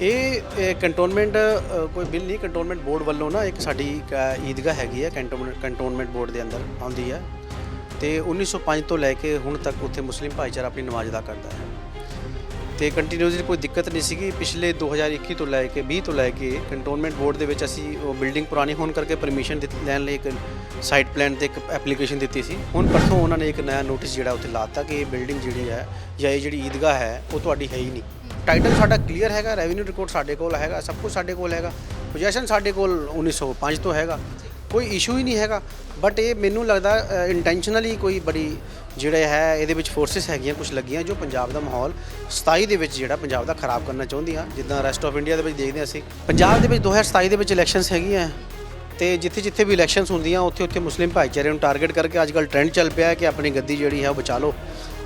ਇਹ ਕੰਟੋਨਮੈਂਟ ਕੋਈ ਬਿੱਲ ਨਹੀਂ ਕੰਟੋਨਮੈਂਟ ਬੋਰਡ ਵੱਲੋਂ ਨਾ ਇੱਕ ਸਾਡੀ ਇੱਕ, ਅ, ਈਦਗਾਹ ਹੈਗੀ ਹੈ ਕੰਟੋਨਮੈਂਟ ਕੰਟੋਨਮੈਂਟ ਬੋਰਡ ਦੇ ਅੰਦਰ ਆਉਂਦੀ ਹੈ ਤੇ 1905 ਤੋਂ ਲੈ ਕੇ ਹੁਣ ਤੱਕ ਉੱਥੇ ਮੁਸਲਿਮ ਭਾਈਚਾਰਾ ਆਪਣੀ ਨਮਾਜ਼ ਅਦਾ ਕਰਦਾ ਹੈ। ਤੇ ਕੰਟੀਨਿਊਸਲੀ ਕੋਈ ਦਿੱਕਤ ਨਹੀਂ ਸੀਗੀ। ਪਿਛਲੇ 2021 ਤੋਂ ਲੈ ਕੇ 20 ਤੋਂ ਲੈ ਕੇ ਕੰਟੋਨਮੈਂਟ ਬੋਰਡ ਦੇ ਵਿੱਚ ਅਸੀਂ ਉਹ ਬਿਲਡਿੰਗ ਪੁਰਾਣੀ ਹੋਣ ਕਰਕੇ ਪਰਮਿਸ਼ਨ ਲੈਣ ਲਈ ਇੱਕ ਸਾਈਟ ਪਲਾਨ ਤੇ ਇੱਕ ਐਪਲੀਕੇਸ਼ਨ ਦਿੱਤੀ ਸੀ। ਹੁਣ ਪਰਸੋਂ ਉਹਨਾਂ ਨੇ ਇੱਕ ਨਵਾਂ ਨੋਟਿਸ ਜਿਹੜਾ ਉੱਥੇ ਲਾਤਾ ਕਿ ਇਹ ਬਿਲਡਿੰਗ ਜਿਹੜੀ ਹੈ ਜਾਂ ਇਹ ਜਿਹੜੀ ਈਦਗਾਹ ਹੈ ਉਹ ਤੁਹਾਡੀ ਹੈ ਹੀ ਨਹੀਂ। ਟਾਈਟਲ ਸਾਡਾ ਕਲੀਅਰ ਹੈਗਾ ਰੈਵਨਿਊ ਰਿਕਾਰਡ ਸਾਡੇ ਕੋਲ ਹੈਗਾ, ਸਭ ਕੁਝ ਸਾਡੇ ਕੋਲ ਹੈਗਾ ਪੋਜੀਸ਼ਨ ਸਾਡੇ ਕੋਲ 1905 ਤੋਂ ਹੈਗਾ, ਕੋਈ ਇਸ਼ੂ ਹੀ ਨਹੀਂ ਹੈਗਾ ਬਟ ਇਹ ਮੈਨੂੰ ਲੱਗਦਾ ਇੰਟੈਂਸ਼ਨਲੀ ਕੋਈ ਬੜੀ ਜਿਹੜੇ ਹੈ, ਇਹਦੇ ਵਿੱਚ ਫੋਰਸਸ ਹੈਗੀਆਂ ਕੁਝ ਲੱਗੀਆਂ ਜੋ ਪੰਜਾਬ ਦਾ ਮਾਹੌਲ 27 ਦੇ ਵਿੱਚ ਜਿਹੜਾ ਪੰਜਾਬ ਦਾ ਖਰਾਬ ਕਰਨਾ ਚਾਹੁੰਦੀਆਂ, ਜਿੱਦਾਂ ਰੈਸਟ ਆਫ ਇੰਡੀਆ ਦੇ ਵਿੱਚ ਦੇਖਦੇ ਹਾਂ ਅਸੀਂ। ਪੰਜਾਬ ਦੇ ਵਿੱਚ 2027 ਦੇ ਵਿੱਚ ਇਲੈਕਸ਼ਨਸ ਹੈਗੀਆਂ, ਤੇ ਜਿੱਥੇ ਜਿੱਥੇ ਵੀ ਇਲੈਕਸ਼ਨਸ ਹੁੰਦੀਆਂ ਉੱਥੇ ਉੱਥੇ ਮੁਸਲਿਮ ਭਾਈਚਾਰੇ ਨੂੰ ਟਾਰਗੇਟ ਕਰਕੇ ਅੱਜ ਕੱਲ੍ਹ ਟ੍ਰੈਂਡ ਚੱਲ ਪਿਆ ਹੈ ਕਿ ਆਪਣੀ ਗੱਦੀ ਜਿਹੜੀ ਹੈ ਉਹ ਬਚਾ ਲਓ,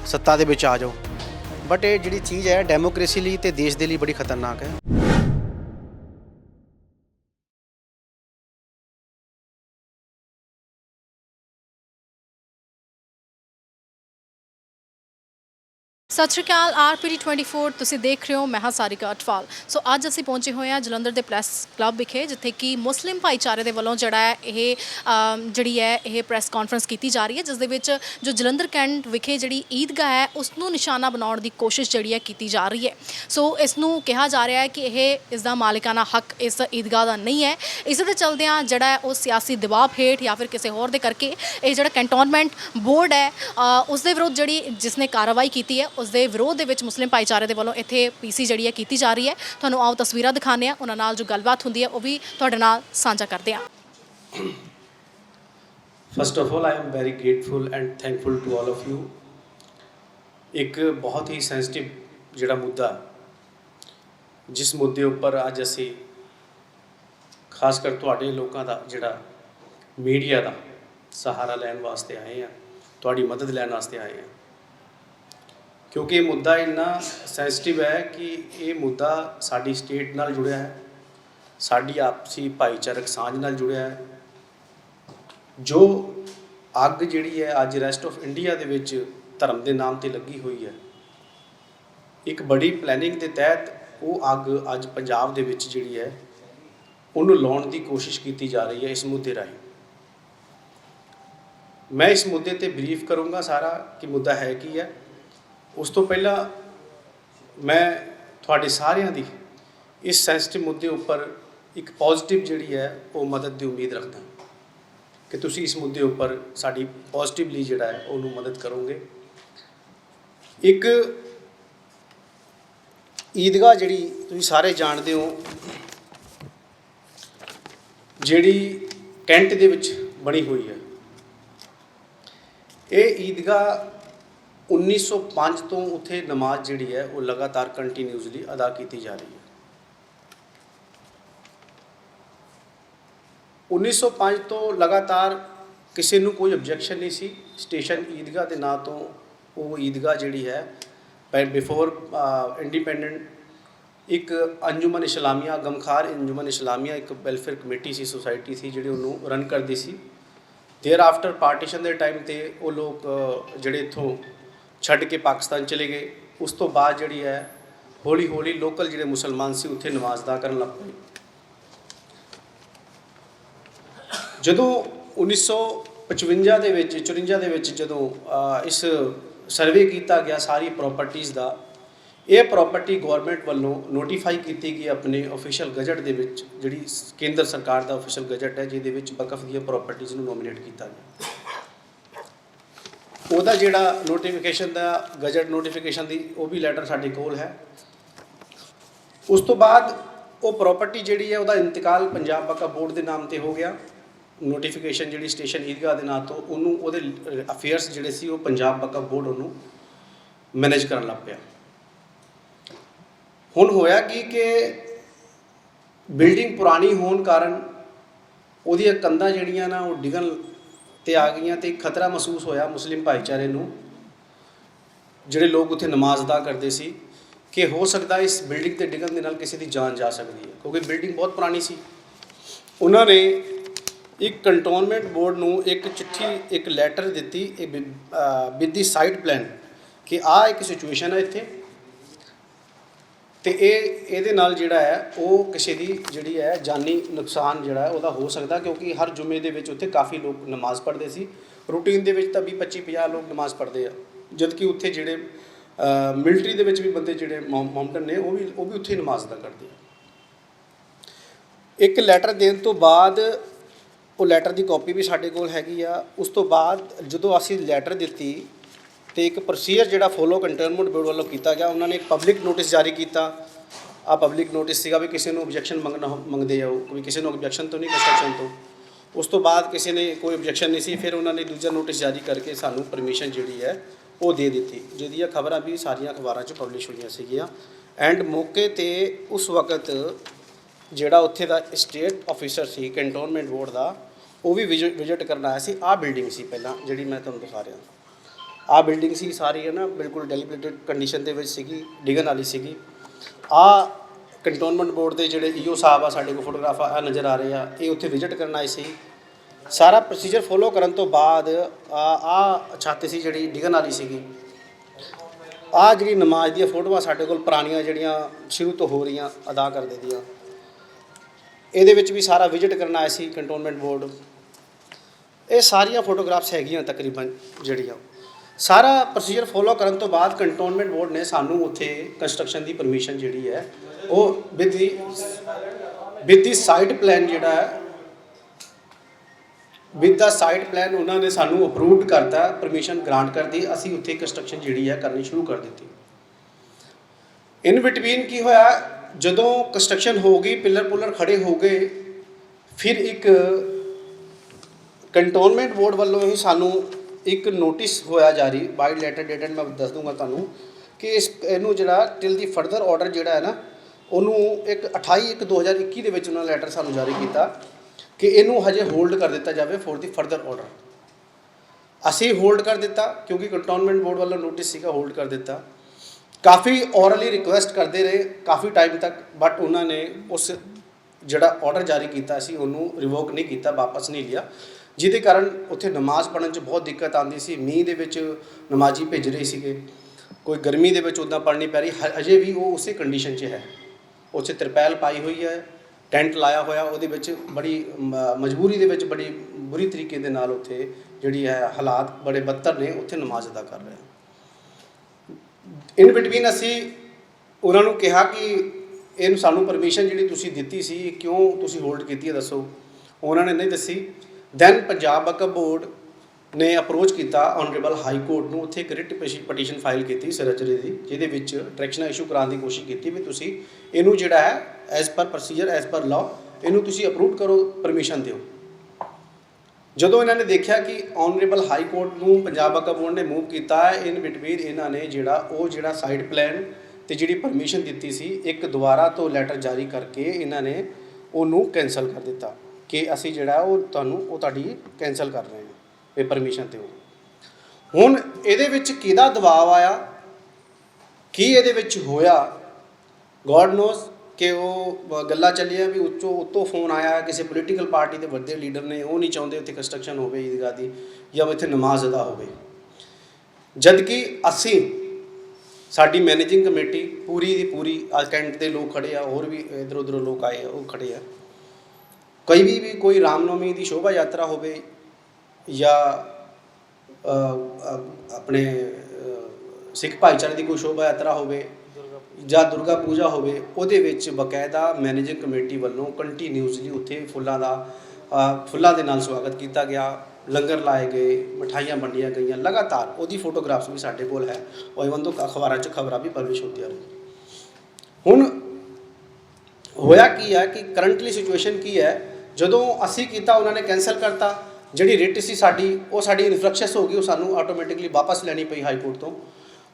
ਸੱਤਾ ਦੇ ਵਿੱਚ ਆ ਜਾਓ। ਬਟ ਇਹ ਜਿਹੜੀ ਚੀਜ਼ ਹੈ ਡੈਮੋਕ੍ਰੇਸੀ ਲਈ ਤੇ ਦੇਸ਼ ਦੇ ਲਈ ਬੜੀ ਖਤਰਨਾਕ ਹੈ। ਸਤਿ ਸ਼੍ਰੀ ਅਕਾਲ ਆਰਪੀਡੀ 24 ਤੁਸੀਂ ਦੇਖ ਰਹੇ ਹੋ ਮੈਂ ਹਾਂ ਸਾਰਿਕਾ ਅਟਵਾਲ ਸੋ ਅੱਜ ਅਸੀਂ ਪਹੁੰਚੇ ਹੋਏ ਹਾਂ ਜਲੰਧਰ ਦੇ ਪ੍ਰੈਸ ਕਲੱਬ ਵਿਖੇ ਜਿੱਥੇ ਕਿ ਮੁਸਲਿਮ ਭਾਈਚਾਰੇ ਦੇ ਵੱਲੋਂ ਜਿਹੜਾ ਹੈ ਇਹ ਅਮ, ਜਿਹੜੀ ਹੈ ਇਹ ਪ੍ਰੈਸ ਕਾਨਫਰੰਸ ਕੀਤੀ ਜਾ ਰਹੀ ਹੈ ਜਿਸ ਦੇ ਵਿੱਚ ਜੋ ਜਲੰਧਰ ਕੈਂਟ ਵਿਖੇ ਜਿਹੜੀ ਈਦਗਾਹ ਹੈ ਉਸ ਨੂੰ ਨਿਸ਼ਾਨਾ ਬਣਾਉਣ ਦੀ ਕੋਸ਼ਿਸ਼ ਜਿਹੜੀ ਹੈ ਕੀਤੀ ਜਾ ਰਹੀ ਹੈ। ਸੋ ਇਸ ਨੂੰ ਕਿਹਾ ਜਾ ਰਿਹਾ ਹੈ ਕਿ ਇਹ ਇਸ ਦਾ ਮਾਲਿਕਾਨਾ ਹੱਕ ਇਸ ਈਦਗਾਹ ਦਾ ਨਹੀਂ ਹੈ। ਇਸ ਦੇ ਚਲਦਿਆਂ ਜਿਹੜਾ ਹੈ ਉਹ ਸਿਆਸੀ ਦਬਾਅ ਹੇਠ ਜਾਂ ਫਿਰ ਕਿਸੇ ਹੋਰ ਦੇ ਕਰਕੇ ਇਹ ਜਿਹੜਾ ਕੰਟੋਨਮੈਂਟ ਬੋਰਡ ਹੈ ਅ, ਉਸ ਦੇ ਵਿਰੁੱਧ ਜਿਹੜੀ ਜਿਸ ਨੇ ਕਾਰਵਾਈ ਕੀਤੀ ਹੈ ਉਸ ਦੇ ਵਿਰੋਧ ਦੇ ਵਿੱਚ ਮੁਸਲਿਮ ਭਾਈਚਾਰੇ ਦੇ ਵੱਲੋਂ ਇੱਥੇ ਪੀਸੀ ਜਿਹੜੀ ਹੈ ਕੀਤੀ ਜਾ ਰਹੀ ਹੈ। ਤੁਹਾਨੂੰ ਆਓ ਤਸਵੀਰਾਂ ਦਿਖਾਉਂਦੇ ਆ ਉਹਨਾਂ ਨਾਲ ਜੋ ਗੱਲਬਾਤ ਹੁੰਦੀ ਹੈ, ਉਹ ਵੀ ਤੁਹਾਡੇ ਨਾਲ ਸਾਂਝਾ ਕਰਦੇ ਹਾਂ। First of all I am very grateful and thankful to all of you ਇੱਕ ਬਹੁਤ ਹੀ ਸੈਂਸਿਟਿਵ ਜਿਹੜਾ ਮੁੱਦਾ ਜਿਸ ਮੁੱਦੇ ਉੱਪਰ ਅੱਜ ਅਸੀਂ ਖਾਸ ਕਰ ਤੁਹਾਡੇ ਲੋਕਾਂ ਦਾ ਜਿਹੜਾ ਮੀਡੀਆ ਦਾ ਸਹਾਰਾ ਲੈਣ ਵਾਸਤੇ ਆਏ ਆ ਤੁਹਾਡੀ ਮਦਦ ਲੈਣ ਵਾਸਤੇ ਆਏ ਆ ਕਿਉਂਕਿ ਇਹ ਮੁੱਦਾ ਇੰਨਾ ਸੈਂਸਿਟਿਵ ਹੈ ਕਿ ਇਹ ਮੁੱਦਾ ਸਾਡੀ ਸਟੇਟ ਨਾਲ ਜੁੜਿਆ ਹੈ, ਸਾਡੀ ਆਪਸੀ ਭਾਈਚਾਰਕ ਸਾਂਝ ਨਾਲ ਜੁੜਿਆ ਹੈ। ਜੋ ਅੱਗ ਜਿਹੜੀ ਹੈ ਅੱਜ ਰੈਸਟ ਆਫ ਇੰਡੀਆ ਦੇ ਵਿੱਚ ਧਰਮ ਦੇ ਨਾਮ ਤੇ ਲੱਗੀ ਹੋਈ ਹੈ। ਇੱਕ ਬੜੀ ਪਲੈਨਿੰਗ ਦੇ ਤਹਿਤ ਉਹ ਅੱਗ ਅੱਜ ਪੰਜਾਬ ਦੇ ਵਿੱਚ ਜਿਹੜੀ ਹੈ, ਉਹਨੂੰ ਲਾਉਣ ਦੀ ਕੋਸ਼ਿਸ਼ ਕੀਤੀ ਜਾ ਰਹੀ ਹੈ ਇਸ ਮੁੱਦੇ ਰਾਹੀਂ। ਮੈਂ ਇਸ ਮੁੱਦੇ ਤੇ ਬਰੀਫ ਕਰੂੰਗਾ ਸਾਰਾ ਕਿ ਮੁੱਦਾ ਹੈ ਕੀ ਹੈ। ਉਸ ਤੋਂ ਪਹਿਲਾਂ ਮੈਂ ਤੁਹਾਡੇ ਸਾਰਿਆਂ ਦੀ ਇਸ ਸੈਂਸਿਟਿਵ ਮੁੱਦੇ ਉੱਪਰ ਇੱਕ ਪੋਜ਼ਿਟਿਵ ਜਿਹੜੀ ਹੈ, ਉਹ ਮਦਦ ਦੀ ਉਮੀਦ ਰੱਖਦਾ ਕਿ ਤੁਸੀਂ ਇਸ ਮੁੱਦੇ ਉੱਪਰ ਸਾਡੀ ਪੋਜ਼ਿਟਿਵਲੀ ਜਿਹੜਾ ਹੈ, ਉਹਨੂੰ ਮਦਦ ਕਰੋਗੇ। ਇੱਕ ਈਦਗਾਹ ਜਿਹੜੀ ਤੁਸੀਂ ਸਾਰੇ ਜਾਣਦੇ ਹੋ, ਜਿਹੜੀ ਕੈਂਟ ਦੇ ਵਿੱਚ ਬਣੀ ਹੋਈ ਹੈ। ਇਹ ਈਦਗਾਹ 1905 ਤੋਂ ਉੱਥੇ ਨਮਾਜ਼ ਜਿਹੜੀ ਹੈ ਉਹ ਲਗਾਤਾਰ ਕੰਟੀਨਿਊਸਲੀ ਅਦਾ ਕੀਤੀ ਜਾ ਰਹੀ ਹੈ। 1905 ਤੋਂ ਲਗਾਤਾਰ ਕਿਸੇ ਨੂੰ ਕੋਈ ਆਬਜੈਕਸ਼ਨ ਨਹੀਂ ਸੀ। ਸਟੇਸ਼ਨ ਈਦਗਾਹ ਦੇ ਨਾਂ ਤੋਂ ਉਹ ਈਦਗਾਹ ਜਿਹੜੀ ਹੈ ਬਿਫੋਰ ਇੰਡੀਪੈਂਡੈਂਟ ਇੱਕ ਅੰਜੁਮਨ ਇਸਲਾਮੀਆ, ਗਮਖਾਰ ਅੰਜੁਮਨ ਇਸਲਾਮੀਆ ਇੱਕ ਵੈਲਫੇਅਰ ਕਮੇਟੀ ਸੀ ਸੁਸਾਇਟੀ ਸੀ ਜਿਹੜੀ ਉਹਨੂੰ ਰਨ ਕਰਦੀ ਸੀ। ਦੇਅਰ ਆਫਟਰ ਪਾਰਟੀਸ਼ਨ ਦੇ ਟਾਈਮ ਤੇ ਉਹ ਲੋਕ ਜਿਹੜੇ ਇੱਥੋਂ ਛੱਡ ਕੇ ਪਾਕਿਸਤਾਨ ਚਲੇ ਗਏ। ਉਸ ਤੋਂ ਬਾਅਦ ਜਿਹੜੀ ਹੈ, ਹੌਲੀ ਹੌਲੀ ਲੋਕਲ ਜਿਹੜੇ ਮੁਸਲਮਾਨ ਸੀ ਉੱਥੇ ਨਮਾਜ਼ ਅਦਾ ਕਰਨ ਲੱਗ ਪਏ। ਜਦੋਂ 1955 ਦੇ ਵਿੱਚ 54 ਦੇ ਵਿੱਚ ਜਦੋਂ ਇਸ ਸਰਵੇ ਕੀਤਾ ਗਿਆ ਸਾਰੀ ਪ੍ਰਾਪਰਟੀਆਂ ਦਾ, ਇਹ ਪ੍ਰਾਪਰਟੀ ਗਵਰਨਮੈਂਟ ਵੱਲੋਂ ਨੋਟੀਫਾਈ ਕੀਤੀ ਗਈ ਆਪਣੇ ਅਫੀਸ਼ੀਅਲ ਗਜਟ ਦੇ ਵਿੱਚ, ਜਿਹੜੀ ਕੇਂਦਰ ਸਰਕਾਰ ਦਾ ਅਫੀਸ਼ੀਅਲ ਗਜਟ ਹੈ, ਜਿਹਦੇ ਵਿੱਚ ਵਕਫ ਦੀਆਂ ਪ੍ਰਾਪਰਟੀਆਂ ਨੂੰ ਨੋਮੀਨੇਟ ਕੀਤਾ ਗਿਆ। ਉਹਦਾ ਜਿਹੜਾ ਨੋਟੀਫਿਕੇਸ਼ਨ ਦਾ ਗਜਟ ਨੋਟੀਫਿਕੇਸ਼ਨ ਦੀ, ਉਹ ਵੀ ਲੈਟਰ ਸਾਡੇ ਕੋਲ ਹੈ। ਉਸ ਤੋਂ ਬਾਅਦ ਉਹ ਪ੍ਰਾਪਰਟੀ ਜਿਹੜੀ ਹੈ, ਉਹਦਾ ਇੰਤਕਾਲ ਪੰਜਾਬ ਵਕਫ ਬੋਰਡ ਦੇ ਨਾਮ ਤੇ ਹੋ ਗਿਆ। ਨੋਟੀਫਿਕੇਸ਼ਨ ਜਿਹੜੀ ਸਟੇਸ਼ਨ ਈਦਗਾਹ ਦੇ ਨਾਂ ਤੋਂ, ਉਹਨੂੰ, ਉਹਦੇ ਅਫੇਅਰਸ ਜਿਹੜੇ ਸੀ, ਉਹ ਪੰਜਾਬ ਵਕਫ ਬੋਰਡ ਉਹਨੂੰ ਮੈਨੇਜ ਕਰਨ ਲੱਗ ਪਿਆ। ਹੁਣ ਹੋਇਆ ਕੀ ਕਿ ਬਿਲਡਿੰਗ ਪੁਰਾਣੀ ਹੋਣ ਕਾਰਨ ਉਹਦੀਆਂ ਕੰਧਾਂ ਜਿਹੜੀਆਂ ਨਾ, ਉਹ ਡਿੱਗਣ ਤੇ ਆ ਗਈਆਂ ਤੇ ਖਤਰਾ ਮਹਿਸੂਸ ਹੋਇਆ ਮੁਸਲਿਮ ਭਾਈਚਾਰੇ ਨੂੰ, ਜਿਹੜੇ ਲੋਕ ਉੱਥੇ ਨਮਾਜ਼ ਅਦਾ ਕਰਦੇ ਸੀ, ਕਿ ਹੋ ਸਕਦਾ ਇਸ ਬਿਲਡਿੰਗ ਤੇ ਡਿੱਗਣ ਦੇ ਨਾਲ ਕਿਸੇ ਦੀ ਜਾਨ ਜਾ ਸਕਦੀ ਹੈ, ਕਿਉਂਕਿ ਬਿਲਡਿੰਗ ਬਹੁਤ ਪੁਰਾਣੀ ਸੀ। ਉਹਨਾਂ ਨੇ ਇੱਕ ਕੰਟੋਨਮੈਂਟ ਬੋਰਡ ਨੂੰ ਇੱਕ ਚਿੱਠੀ, ਇੱਕ ਲੈਟਰ ਦਿੱਤੀ ਵਿਦ ਦੀ ਸਾਈਟ ਪਲਾਨ ਕਿ ਆ ਇੱਕ ਸਿਚੁਏਸ਼ਨ ਹੈ ਇੱਥੇ। ਤੇ ਇਹ, ਇਹਦੇ ਨਾਲ ਜਿਹੜਾ ਹੈ, ਉਹ ਕਿਸੇ ਦੀ ਜਿਹੜੀ ਹੈ ਜਾਨੀ ਨੁਕਸਾਨ ਜਿਹੜਾ ਹੈ, ਉਹਦਾ ਹੋ ਸਕਦਾ ਕਿਉਂਕਿ ਹਰ ਜੁਮੇ ਦੇ ਵਿੱਚ ਉੱਥੇ ਕਾਫੀ ਲੋਕ ਨਮਾਜ਼ ਪੜ੍ਹਦੇ ਸੀ। ਰੂਟੀਨ ਦੇ ਵਿੱਚ ਤਾਂ 20 25 50 ਲੋਕ ਨਮਾਜ਼ ਪੜ੍ਹਦੇ ਆ। ਜਦ ਕਿ ਉੱਥੇ ਜਿਹੜੇ ਮਿਲਟਰੀ ਦੇ ਵਿੱਚ ਵੀ ਬੰਦੇ ਜਿਹੜੇ ਮਾਉਂਟਨ ਨੇ, ਉਹ ਵੀ ਉਹ ਵੀ ਉੱਥੇ ਨਮਾਜ਼ ਦਾ ਕਰਦੇ ਆ। ਇੱਕ ਲੈਟਰ ਦੇਣ ਤੋਂ ਬਾਅਦ, ਉਹ ਲੈਟਰ ਦੀ ਕਾਪੀ ਵੀ ਸਾਡੇ ਕੋਲ ਹੈਗੀ ਆ। ਉਸ ਤੋਂ ਬਾਅਦ ਜਦੋਂ ਅਸੀਂ ਲੈਟਰ ਦਿੱਤੀ ਤੇ ਇੱਕ ਪ੍ਰੋਸੀਜਰ ਜਿਹੜਾ ਫੋਲੋ ਕੰਟਰਨਮੈਂਟ ਬੋਰਡ ਵੱਲੋਂ ਕੀਤਾ ਗਿਆ, ਉਹਨਾਂ ਨੇ ਇੱਕ ਪਬਲਿਕ ਨੋਟਿਸ ਜਾਰੀ ਕੀਤਾ। ਆ ਪਬਲਿਕ ਨੋਟਿਸ ਸੀਗਾ ਵੀ ਕਿਸੇ ਨੂੰ ਆਬਜੈਕਸ਼ਨ ਮੰਗਣਾ ਮੰਗਦੇ ਆ ਉਹ ਕੋਈ ਕਿਸੇ ਨੂੰ ਆਬਜੈਕਸ਼ਨ ਤੋਂ ਨਹੀਂ ਕੰਸਟਰਕਸ਼ਨ ਤੋਂ। ਉਸ ਤੋਂ ਬਾਅਦ ਕਿਸੇ ਨੇ ਕੋਈ ਆਬਜੈਕਸ਼ਨ ਨਹੀਂ ਸੀ, ਫਿਰ ਉਹਨਾਂ ਨੇ ਦੂਜਾ ਨੋਟਿਸ ਜਾਰੀ ਕਰਕੇ ਸਾਨੂੰ ਪਰਮਿਸ਼ਨ ਜਿਹੜੀ ਹੈ, ਉਹ ਦੇ ਦਿੱਤੀ। ਜਿਹਦੀਆਂ ਖਬਰਾਂ ਵੀ ਸਾਰੀਆਂ ਅਖਬਾਰਾਂ 'ਚ ਪਬਲਿਸ਼ ਹੋਈਆਂ ਸੀਗੀਆਂ। ਐਂਡ ਮੌਕੇ ਤੇ ਉਸ ਵਕਤ ਜਿਹੜਾ ਉੱਥੇ ਦਾ ਸਟੇਟ ਆਫੀਸਰ ਸੀ ਕੰਟੋਨਮੈਂਟ ਬੋਰਡ ਦਾ, ਉਹ ਵੀ ਵਿਜ਼ਿਟ ਕਰਨ ਆਇਆ ਸੀ। ਆਹ ਬਿਲਡਿੰਗ ਸੀ ਪਹਿਲਾਂ, ਜਿਹੜੀ ਮੈਂ ਤੁਹਾਨੂੰ ਦਿਖਾ ਰਿਹਾ। ਆਹ ਬਿਲਡਿੰਗ ਸੀ ਸਾਰੀ, ਹੈ ਨਾ, ਬਿਲਕੁਲ ਡੈਲੀਬਰੇਟਡ ਕੰਡੀਸ਼ਨ ਦੇ ਵਿੱਚ ਸੀਗੀ ਡਿਗਨ ਵਾਲੀ ਸੀਗੀ। ਆਹ ਕੰਟੋਨਮੈਂਟ ਬੋਰਡ ਦੇ ਜਿਹੜੇ ਈਓ ਸਾਹਿਬ ਆ, ਸਾਡੇ ਕੋਲ ਫੋਟੋਗ੍ਰਾਫ ਆ ਨਜ਼ਰ ਆ ਰਹੇ ਆ, ਇਹ ਉੱਥੇ ਵਿਜ਼ਿਟ ਕਰਨ ਆਏ ਸੀ। ਸਾਰਾ ਪ੍ਰੋਸੀਜਰ ਫੋਲੋ ਕਰਨ ਤੋਂ ਬਾਅਦ ਆ ਆ ਛੱਤ ਸੀ ਜਿਹੜੀ ਡਿਗਨ ਵਾਲੀ ਸੀਗੀ। ਆ ਜਿਹੜੀ ਨਮਾਜ਼ ਦੀਆਂ ਫੋਟੋਆਂ ਸਾਡੇ ਕੋਲ ਪੁਰਾਣੀਆਂ ਜਿਹੜੀਆਂ ਸ਼ੁਰੂ ਤੋਂ ਹੋ ਰਹੀਆਂ, ਅਦਾ ਕਰਦੇ ਦੀਆਂ। ਇਹਦੇ ਵਿੱਚ ਵੀ ਸਾਰਾ ਵਿਜ਼ਿਟ ਕਰਨ ਆਏ ਸੀ ਕੰਟੋਨਮੈਂਟ ਬੋਰਡ ਇਹ ਸਾਰੀਆਂ ਫੋਟੋਗ੍ਰਾਫਸ ਹੈਗੀਆਂ ਤਕਰੀਬਨ ਜਿਹੜੀਆਂ। ਸਾਰਾ ਪ੍ਰੋਸੀਜਰ ਫੋਲੋ ਕਰਨ ਤੋਂ ਬਾਅਦ ਕੰਟੋਨਮੈਂਟ ਬੋਰਡ ਨੇ ਸਾਨੂੰ ਉੱਥੇ ਕੰਸਟਰਕਸ਼ਨ ਦੀ ਪਰਮਿਸ਼ਨ ਜਿਹੜੀ ਹੈ, ਉਹ with the with the site plan ਜਿਹੜਾ ਹੈ ਵਿਦ ਦਾ ਸਾਈਟ ਪਲਾਨ ਉਹਨਾਂ ਨੇ ਸਾਨੂੰ ਅਪਰੂਵਡ ਕਰਤਾ ਪਰਮਿਸ਼ਨ ਗ੍ਰਾਂਟ ਕਰਦੀ ਅਸੀਂ ਉੱਥੇ ਕੰਸਟਰਕਸ਼ਨ ਜਿਹੜੀ ਹੈ ਕਰਨੀ ਸ਼ੁਰੂ ਕਰ ਦਿੱਤੀ। ਇਨ ਬਿਟਵੀਨ ਕੀ ਹੋਇਆ, ਜਦੋਂ ਕੰਸਟਰਕਸ਼ਨ ਹੋ ਗਈ ਪਿੱਲਰ ਪੁਲਰ ਖੜੇ ਹੋ ਗਏ, ਫਿਰ ਇੱਕ ਕੰਟੋਨਮੈਂਟ ਬੋਰਡ ਵੱਲੋਂ ਹੀ ਸਾਨੂੰ ਇੱਕ ਨੋਟਿਸ ਹੋਇਆ ਜਾਰੀ ਬਾਈ ਲੈਟਰ ਡੇਟਡ ਮੈਂ ਦੱਸ ਦੂੰਗਾ ਤੁਹਾਨੂੰ, ਕਿ ਇਸ, ਇਹਨੂੰ ਜਿਹੜਾ ਟਿਲ ਦੀ ਫਰਦਰ ਆਰਡਰ ਜਿਹੜਾ ਹੈ ਨਾ, ਉਹਨੂੰ ਇੱਕ 28 ਇੱਕ 2021 ਦੇ ਵਿੱਚ ਉਹਨਾਂ ਲੈਟਰ ਸਾਨੂੰ ਜਾਰੀ ਕੀਤਾ ਕਿ ਇਹਨੂੰ ਹਜੇ ਹੋਲਡ ਕਰ ਦਿੱਤਾ ਜਾਵੇ ਫॉर ਦੀ ਫਰਦਰ ਆਰਡਰ ਅਸੀਂ ਹੋਲਡ ਕਰ ਦਿੱਤਾ, ਕਿਉਂਕਿ ਕੰਟੋਨਮੈਂਟ ਬੋਰਡ ਵੱਲੋਂ ਨੋਟਿਸ ਸੀਗਾ ਹੋਲਡ ਕਰ ਦਿੱਤਾ। ਕਾਫੀ ਔਰਲੀ ਰਿਕੁਐਸਟ ਕਰਦੇ ਰਹੇ, ਕਾਫੀ ਟਾਈਮ ਤੱਕ ਬਟ ਉਹਨਾਂ ਨੇ ਉਸ ਜਿਹੜਾ ਆਰਡਰ ਜਾਰੀ ਕੀਤਾ ਸੀ, ਉਹਨੂੰ ਰਿਵੋਕ ਨਹੀਂ ਕੀਤਾ, ਵਾਪਸ ਨਹੀਂ ਲਿਆ। ਜਿਹਦੇ ਕਾਰਨ ਉੱਥੇ ਨਮਾਜ਼ ਪੜ੍ਹਨ 'ਚ ਬਹੁਤ ਦਿੱਕਤ ਆਉਂਦੀ ਸੀ, ਮੀਂਹ ਦੇ ਵਿੱਚ ਨਮਾਜ਼ੀ ਭਿੱਜ ਰਹੇ ਸੀਗੇ। ਕੋਈ ਗਰਮੀ ਦੇ ਵਿੱਚ ਉਦਾਂ ਪੜ੍ਹਨੀ ਪੈ ਰਹੀ, ਹ- ਅਜੇ ਵੀ ਉਹ ਉਸੇ ਕੰਡੀਸ਼ਨ 'ਚ ਹੈ। ਉੱਥੇ ਤਰਪੈਲ ਪਾਈ ਹੋਈ ਹੈ, ਟੈਂਟ ਲਾਇਆ ਹੋਇਆ, ਉਹਦੇ ਵਿੱਚ ਬੜੀ ਮਜਬੂਰੀ ਦੇ ਵਿੱਚ ਬੜੀ ਬੁਰੀ ਤਰੀਕੇ ਦੇ ਨਾਲ ਉੱਥੇ ਜਿਹੜੀ ਹੈ ਹਾਲਾਤ ਬੜੇ ਬੱਤਰ ਨੇ, ਉੱਥੇ ਨਮਾਜ਼ ਅਦਾ ਕਰ ਰਹੇ ਇਨ ਬਿਟਵੀਨ ਅਸੀਂ ਉਹਨਾਂ ਨੂੰ ਕਿਹਾ ਕਿ ਇਹਨੂੰ ਸਾਨੂੰ ਪਰਮਿਸ਼ਨ ਜਿਹੜੀ ਤੁਸੀਂ ਦਿੱਤੀ ਸੀ, ਇਹ ਕਿਉਂ ਤੁਸੀਂ ਹੋਲਡ ਕੀਤੀ ਹੈ ਦੱਸੋ। ਉਹਨਾਂ ਨੇ ਨਹੀਂ ਦੱਸੀ। ਦੈਨ ਪੰਜਾਬ ਵਕਫ ਬੋਰਡ ਨੇ ਅਪਰੋਚ ਕੀਤਾ ਆਨਰੇਬਲ ਹਾਈ ਕੋਰਟ ਨੂੰ। ਉੱਥੇ ਇੱਕ ਰਿਟ ਪਟੀਸ਼ਨ ਫਾਈਲ ਕੀਤੀ ਸਰਜਰੀ ਦੀ, ਜਿਹਦੇ ਵਿੱਚ ਡਾਇਰੈਕਸ਼ਨ ਇਸ਼ੂ ਕਰਾਉਣ ਦੀ ਕੋਸ਼ਿਸ਼ ਕੀਤੀ ਵੀ ਤੁਸੀਂ ਇਹਨੂੰ ਜਿਹੜਾ ਹੈ as per procedure as per law ਇਹਨੂੰ ਤੁਸੀਂ ਅਪਰੂਵ ਕਰੋ ਪਰਮਿਸ਼ਨ ਦਿਓ। ਜਦੋਂ ਇਹਨਾਂ ਨੇ ਦੇਖਿਆ ਕਿ ਆਨਰੇਬਲ ਹਾਈ ਕੋਰਟ ਨੂੰ ਪੰਜਾਬ ਵਕਫ ਬੋਰਡ ਨੇ ਮੂਵ ਕੀਤਾ ਹੈ ਇਨ ਬਿਟਵੀਨ ਇਹਨਾਂ ਨੇ ਜਿਹੜਾ, ਉਹ ਜਿਹੜਾ ਸਾਈਡ ਪਲਾਨ ਤੇ ਜਿਹੜੀ ਪਰਮਿਸ਼ਨ ਦਿੱਤੀ ਸੀ, ਇੱਕ ਦੁਬਾਰਾ ਤੋਂ ਲੈਟਰ ਜਾਰੀ ਕਰਕੇ ਇਹਨਾਂ ਨੇ ਉਹਨੂੰ ਕੈਨਸਲ ਕਰ ਦਿੱਤਾ। ਕਿ ਅਸੀਂ ਜਿਹੜਾ ਉਹ ਤੁਹਾਨੂੰ ਉਹ ਤੁਹਾਡੀ ਕੈਨਸਲ ਕਰ ਰਹੇ ਹਾਂ, ਇਹ ਪਰਮਿਸ਼ਨ ਤੇ ਉਹ ਹੁਣ ਇਹਦੇ ਵਿੱਚ ਕਿਹਦਾ ਦਬਾਅ ਆਇਆ? ਕੀ ਇਹਦੇ ਵਿੱਚ ਹੋਇਆ? ਗੋਡ ਨੋਸ ਕਿ ਉਹ ਗੱਲਾਂ ਚੱਲੀਆਂ ਵੀ ਉੱਚੋਂ ਉੱਤੋਂ ਫੋਨ ਆਇਆ, ਕਿਸੇ ਪੋਲੀਟੀਕਲ ਪਾਰਟੀ ਦੇ ਵੱਡੇ ਲੀਡਰ ਨੇ, ਉਹ ਨਹੀਂ ਚਾਹੁੰਦੇ ਉੱਥੇ ਕੰਸਟਰਕਸ਼ਨ ਹੋਵੇ ਈਦਗਾਹ ਦੀ ਜਾਂ ਉੱਥੇ ਨਮਾਜ਼ ਅਦਾ ਹੋਵੇ। ਜਦ ਕਿ ਅਸੀਂ, ਸਾਡੀ ਮੈਨੇਜਿੰਗ ਕਮੇਟੀ ਪੂਰੀ ਦੀ ਪੂਰੀ ਅੱਜ ਦੇ ਲੋਕ ਖੜੇ ਆ, ਹੋਰ ਵੀ ਇਧਰ ਉਧਰ ਲੋਕ ਆਏ ਆ, ਉਹ ਖੜੇ ਆ। ਕਈ ਵੀ ਵੀ ਕੋਈ ਰਾਮਨਵਮੀ ਦੀ ਸ਼ੋਭਾ ਯਾਤਰਾ ਹੋਵੇ ਜਾਂ ਆਪਣੇ ਸਿੱਖ ਭਾਈਚਾਰੇ ਦੀ ਕੋਈ ਸ਼ੋਭਾ ਯਾਤਰਾ ਹੋਵੇ ਜਾਂ ਦੁਰਗਾ ਪੂਜਾ ਹੋਵੇ, ਉਹਦੇ ਵਿੱਚ ਬਕਾਇਦਾ ਮੈਨੇਜਿੰਗ ਕਮੇਟੀ ਵੱਲੋਂ ਕੰਟੀਨਿਊਸਲੀ ਉੱਥੇ ਫੁੱਲਾਂ ਦਾ ਫੁੱਲਾਂ ਦੇ ਨਾਲ ਸਵਾਗਤ ਕੀਤਾ ਗਿਆ। ਲੰਗਰ ਲਾਏ ਗਏ, ਮਠਾਈਆਂ ਵੰਡੀਆਂ ਗਈਆਂ, ਲਗਾਤਾਰ ਉਹਦੀ ਫੋਟੋਗ੍ਰਾਫਸ ਵੀ ਸਾਡੇ ਕੋਲ ਹੈ। ਔਰ ਇਵਨ ਤੋਂ ਅਖਬਾਰਾਂ 'ਚ ਖਬਰਾਂ ਵੀ ਪਬਲਿਸ਼ ਹੁੰਦੀਆਂ ਰਹੀਆਂ ਹੁਣ ਹੋਇਆ ਕੀ ਹੈ ਕਿ ਕਰੰਟਲੀ ਸਿਚੁਏਸ਼ਨ ਕੀ ਹੈ? ਜਦੋਂ ਅਸੀਂ ਕੀਤਾ, ਉਹਨਾਂ ਨੇ ਕੈਨਸਲ ਕਰਤਾ। ਜਿਹੜੀ ਰਿਟ ਸੀ ਸਾਡੀ, ਉਹ ਸਾਡੀ ਇਨਫਲਕਸ਼ਸ ਹੋ ਗਈ, ਉਹ ਸਾਨੂੰ ਆਟੋਮੈਟਿਕਲੀ ਵਾਪਸ ਲੈਣੀ ਪਈ ਹਾਈ ਕੋਰਟ ਤੋਂ।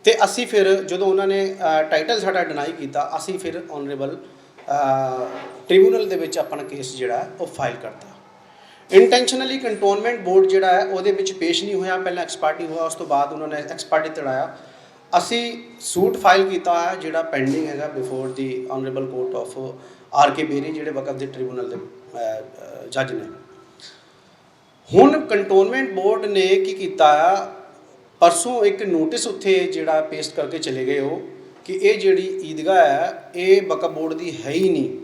ਤੇ ਅਸੀਂ ਫਿਰ ਜਦੋਂ ਉਹਨਾਂ ਨੇ ਟਾਈਟਲ ਸਾਡਾ ਡਿਨਾਈ ਕੀਤਾ, ਅਸੀਂ ਫਿਰ ਆਨਰੇਬਲ ਟ੍ਰਿਬਿਊਨਲ ਦੇ ਵਿੱਚ ਆਪਣਾ ਕੇਸ ਜਿਹੜਾ ਉਹ ਫਾਈਲ ਕਰਤਾ। ਇੰਟੈਂਸ਼ਨਲੀ ਕੰਟੋਨਮੈਂਟ ਬੋਰਡ ਜਿਹੜਾ ਹੈ, ਉਹਦੇ ਵਿੱਚ ਪੇਸ਼ ਨਹੀਂ ਹੋਇਆ, ਪਹਿਲਾਂ ਐਕਸਪਰਟੀ ਹੋਇਆ, ਉਸ ਤੋਂ ਬਾਅਦ ਉਹਨਾਂ ਨੇ ਐਕਸਪਰਟੀ ਤੜਾਇਆ। ਅਸੀਂ ਸੂਟ ਫਾਈਲ ਕੀਤਾ ਹੈ, ਜਿਹੜਾ ਪੈਂਡਿੰਗ ਹੈਗਾ before the honourable court of R K Beri ਜਿਹੜੇ ਵਕਫ ਦੇ ਟ੍ਰਿਬਿਊਨਲ ਦੇ ਜੱਜ ਨੇ। ਹੁਣ ਕੰਟੋਨਮੈਂਟ ਬੋਰਡ ਨੇ ਕੀ ਕੀਤਾ? ਆ ਪਰਸੋਂ ਇੱਕ ਨੋਟਿਸ ਉੱਥੇ ਜਿਹੜਾ ਪੇਸਟ ਕਰਕੇ ਚਲੇ ਗਏ ਉਹ ਕਿ ਇਹ ਜਿਹੜੀ ਈਦਗਾਹ ਹੈ, ਇਹ ਬਕਾ ਬੋਰਡ ਦੀ ਹੈ ਹੀ ਨਹੀਂ।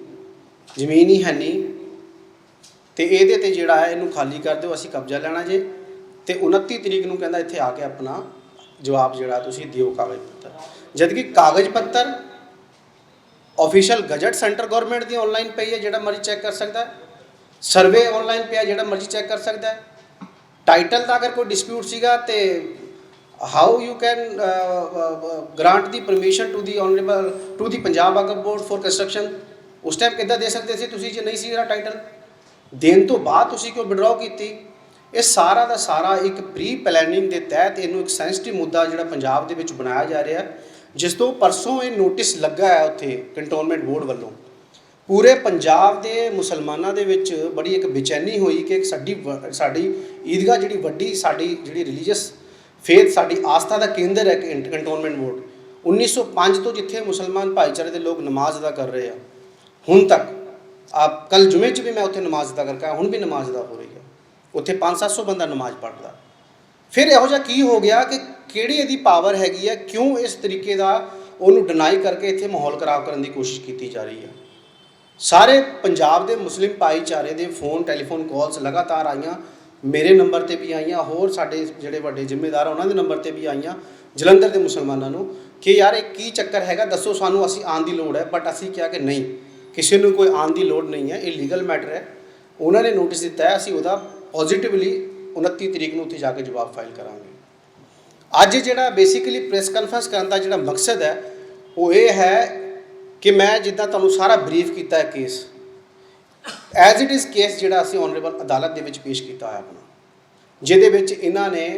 ਜ਼ਮੀਨ ਹੀ ਹੈ ਨਹੀਂ। ਤੇ ਇਹਦੇ ਤੇ ਜਿਹੜਾ ਹੈ, ਇਹਨੂੰ ਖਾਲੀ ਕਰ ਦਿਓ, ਅਸੀਂ ਕਬਜ਼ਾ ਲੈਣਾ ਜੇ। ਤੇ 29 ਤਰੀਕ ਨੂੰ ਕਹਿੰਦਾ ਇੱਥੇ ਆ ਕੇ ਆਪਣਾ ਜਵਾਬ ਜਿਹੜਾ ਤੁਸੀਂ ਦਿਓ ਕਾਗਜ਼ ਪੱਤਰ। ਜਦ ਕਿ ਕਾਗਜ਼ ਪੱਤਰ ਆਫੀਸ਼ੀਅਲ ਗਜਟ ਸੈਂਟਰ ਗਵਰਨਮੈਂਟ ਦੀ ਆਨਲਾਈਨ ਪਈ ਹੈ, ਜਿਹੜਾ ਮਰਜ਼ੀ ਚੈੱਕ ਕਰ ਸਕਦਾ ਹੈ। ਸਰਵੇ ਆਨਲਾਈਨ ਪਿਆ, ਜਿਹੜਾ ਮਰਜ਼ੀ ਚੈੱਕ ਕਰ ਸਕਦਾ ਹੈ। ਟਾਈਟਲ ਦਾ ਅਗਰ ਕੋਈ ਡਿਸਪਿਊਟ ਸੀਗਾ ਤੇ how you can grant the permission to the honourable to the Punjab ਅਗਰ ਬੋਰਡ ਫॉर ਕੰਸਟਰਕਸ਼ਨ ਉਸ ਟਾਈਮ ਕਿੱਦਾਂ ਦੇ ਸਕਦੇ ਸੀ? ਤੁਸੀਂ ਜੇ ਨਹੀਂ ਸੀ ਇਹਦਾ ਟਾਈਟਲ ਦੇਣ ਤੋਂ ਬਾਅਦ ਤੁਸੀਂ ਕਿਉਂ ਵਿਡਰਾਅ ਕੀਤੀ? ਇਹ ਸਾਰਾ ਦਾ ਸਾਰਾ ਇੱਕ ਪ੍ਰੀ ਪਲੈਨਿੰਗ ਦੇ ਤਹਿਤ ਇਹਨੂੰ ਇੱਕ ਸੈਂਸਿਟਿਵ ਮੁੱਦਾ ਜਿਹੜਾ ਪੰਜਾਬ ਦੇ ਵਿੱਚ ਬਣਾਇਆ ਜਾ ਰਿਹਾ ਹੈ। ਜਿਸ ਤੋਂ ਪਰਸੋਂ ਇਹ ਨੋਟਿਸ ਲੱਗਾ ਹੈ ਉੱਥੇ ਕੰਟੋਨਮੈਂਟ ਬੋਰਡ ਵੱਲੋਂ। ਪੂਰੇ ਪੰਜਾਬ ਦੇ ਮੁਸਲਮਾਨਾਂ ਦੇ ਵਿੱਚ ਬੜੀ ਇੱਕ ਬੇਚੈਨੀ ਹੋਈ ਕਿ ਇੱਕ ਸਾਡੀ ਵ- ਸਾਡੀ ਈਦਗਾਹ ਜਿਹੜੀ ਵੱਡੀ, ਸਾਡੀ ਜਿਹੜੀ ਰਿਲੀਜੀਅਸ ਫੇਥ ਸਾਡੀ ਆਸਥਾ ਦਾ ਕੇਂਦਰ ਹੈ ਕਿ ਕੰਟੋਨਮੈਂਟ ਬੋਰਡ 1905 ਤੋਂ ਜਿੱਥੇ ਮੁਸਲਮਾਨ ਭਾਈਚਾਰੇ ਦੇ ਲੋਕ ਨਮਾਜ਼ ਅਦਾ ਕਰ ਰਹੇ ਆ, ਹੁਣ ਤੱਕ ਆਪ ਕੱਲ ਜੁਮੇ 'ਚ ਵੀ ਮੈਂ ਉੱਥੇ ਨਮਾਜ਼ ਅਦਾ ਕਰਕੇ ਹੁਣ ਵੀ ਨਮਾਜ਼ ਅਦਾ ਹੋ ਰਹੀ ਹੈ। ਉੱਥੇ 5-700 ਬੰਦਾ ਨਮਾਜ਼ ਪੜ੍ਹਦਾ। ਫਿਰ ਇਹੋ ਜਿਹਾ ਕੀ ਹੋ ਗਿਆ ਕਿ ਕਿਹੜੀ ਇਹਦੀ ਪਾਵਰ ਹੈਗੀ ਹੈ ਕਿਉਂ ਇਸ ਤਰੀਕੇ ਦਾ ਉਹਨੂੰ ਡਿਨਾਈ ਕਰਕੇ ਇੱਥੇ ਮਾਹੌਲ ਖਰਾਬ ਕਰਨ ਦੀ ਕੋਸ਼ਿਸ਼ ਕੀਤੀ ਜਾ ਰਹੀ ਹੈ ਸਾਰੇ ਪੰਜਾਬ ਦੇ ਮੁਸਲਿਮ ਭਾਈਚਾਰੇ ਦੇ ਫੋਨ ਟੈਲੀਫੋਨ ਕਾਲਸ ਲਗਾਤਾਰ ਆਈਆਂ ਮੇਰੇ ਨੰਬਰ ਤੇ ਵੀ ਆਈਆਂ ਹੋਰ ਸਾਡੇ ਜਿਹੜੇ ਵੱਡੇ ਜ਼ਿੰਮੇਦਾਰ ਆ, ਉਹਨਾਂ ਦੇ ਨੰਬਰ ਤੇ ਵੀ ਆਈਆਂ ਜਲੰਧਰ ਦੇ ਮੁਸਲਮਾਨਾਂ ਨੂੰ ਕਿ ਯਾਰ ਇਹ ਕੀ ਚੱਕਰ ਹੈਗਾ ਦੱਸੋ ਸਾਨੂੰ ਅਸੀਂ ਆਉਣ ਦੀ ਲੋੜ ਹੈ ਬਟ ਅਸੀਂ ਕਿਹਾ ਕਿ ਨਹੀਂ ਕਿਸੇ ਨੂੰ ਕੋਈ ਆਉਣ ਦੀ ਲੋੜ ਨਹੀਂ ਹੈ ਇਹ ਲੀਗਲ ਮੈਟਰ ਹੈ। ਉਹਨਾਂ ਨੇ ਨੋਟਿਸ ਦਿੱਤਾ ਹੈ ਅਸੀਂ ਉਹਦਾ ਪੋਜ਼ਿਟਿਵਲੀ 29 ਤਰੀਕ ਨੂੰ ਉੱਥੇ ਜਾ ਕੇ ਜਵਾਬ ਫਾਈਲ ਕਰਾਂਗੇ। ਅੱਜ ਜਿਹੜਾ ਬੇਸਿਕਲੀ ਪ੍ਰੈਸ ਕਾਨਫਰੰਸ ਕਰਨ ਦਾ ਜਿਹੜਾ ਮਕਸਦ ਹੈ, ਉਹ ਇਹ ਹੈ ਕਿ ਮੈਂ ਜਿੱਦਾਂ ਤੁਹਾਨੂੰ ਸਾਰਾ ਬਰੀਫ ਕੀਤਾ ਹੈ case as it is case ਜਿਹੜਾ ਅਸੀਂ ਆਨਰੇਬਲ ਅਦਾਲਤ ਦੇ ਵਿੱਚ ਪੇਸ਼ ਕੀਤਾ ਹੋਇਆ ਆਪਣਾ, ਜਿਹਦੇ ਵਿੱਚ ਇਹਨਾਂ ਨੇ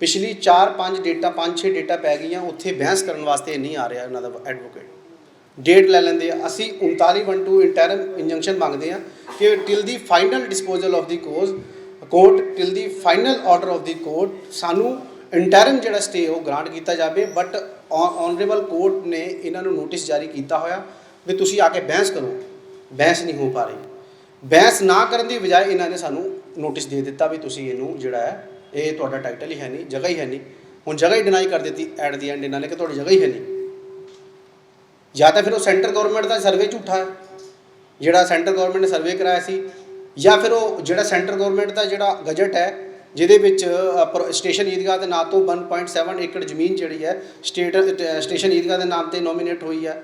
ਪਿਛਲੀ 4-5 ਡੇਟਾ 5-6 ਡੇਟਾ ਪੈ ਗਈਆਂ, ਉੱਥੇ ਬਹਿਸ ਕਰਨ ਵਾਸਤੇ ਨਹੀਂ ਆ ਰਿਹਾ ਇਹਨਾਂ ਦਾ ਐਡਵੋਕੇਟ ਡੇਟ ਲੈ ਲੈਂਦੇ ਆ। ਅਸੀਂ 3912 ਇੰਟਰਮ ਇੰਜੰਕਸ਼ਨ ਮੰਗਦੇ ਆ ਕਿ till the final disposal of the cause court till the final order of the court ਸਾਨੂੰ ਇੰਟਰਮ ਜਿਹੜਾ ਸਟੇ ਉਹ ਗ੍ਰਾਂਟ ਕੀਤਾ ਜਾਵੇ ਬਟ ਆਨਰੇਬਲ ਕੋਰਟ ਨੇ ਇਹਨਾਂ ਨੂੰ ਨੋਟਿਸ ਜਾਰੀ ਕੀਤਾ ਹੋਇਆ ਵੀ ਤੁਸੀਂ ਆ ਕੇ ਬਹਿਸ ਕਰੋ। ਬਹਿਸ ਨਹੀਂ ਹੋ ਪਾ ਰਹੀ। ਬਹਿਸ ਨਾ ਕਰਨ ਦੀ ਬਜਾਏ ਇਹਨਾਂ ਨੇ ਸਾਨੂੰ ਨੋਟਿਸ ਦੇ ਦਿੱਤਾ ਵੀ ਤੁਸੀਂ ਇਹਨੂੰ ਜਿਹੜਾ ਹੈ, ਇਹ ਤੁਹਾਡਾ ਟਾਈਟਲ ਹੀ ਹੈ ਨਹੀਂ, ਜਗ੍ਹਾ ਹੀ ਹੈ ਨਹੀਂ। ਹੁਣ ਜਗ੍ਹਾ ਹੀ ਡਿਨਾਈ ਕਰ ਦਿੱਤੀ ਐਟ ਦੀ ਐਂਡ ਇਹਨਾਂ ਨੇ ਕਿ ਤੁਹਾਡੀ ਜਗ੍ਹਾ ਹੀ ਹੈ ਨਹੀਂ। ਜਾਂ ਤਾਂ ਫਿਰ ਉਹ ਸੈਂਟਰ ਗਵਰਨਮੈਂਟ ਦਾ ਸਰਵੇ ਝੂਠਾ ਹੈ। ਜਿਹੜਾ ਸੈਂਟਰ ਗਵਰਨਮੈਂਟ ਨੇ ਸਰਵੇ ਕਰਾਇਆ ਸੀ, ਜਾਂ ਫਿਰ ਉਹ ਜਿਹੜਾ ਸੈਂਟਰ ਗਵਰਨਮੈਂਟ ਦਾ ਜਿਹੜਾ ਗਜਟ ਹੈ ਜਿਹਦੇ ਵਿੱਚ ਅ, ਸਟੇਸ਼ਨ ਈਦਗਾਹ ਦੇ ਨਾਂ ਤੋਂ 1.7 ਏਕੜ ਜ਼ਮੀਨ ਜਿਹੜੀ ਹੈ ਸਟੇਟ ਸਟੇਸ਼ਨ ਈਦਗਾਹ ਦੇ ਨਾਮ ਤੇ ਨੋਮੀਨੇਟ ਹੋਈ ਹੈ।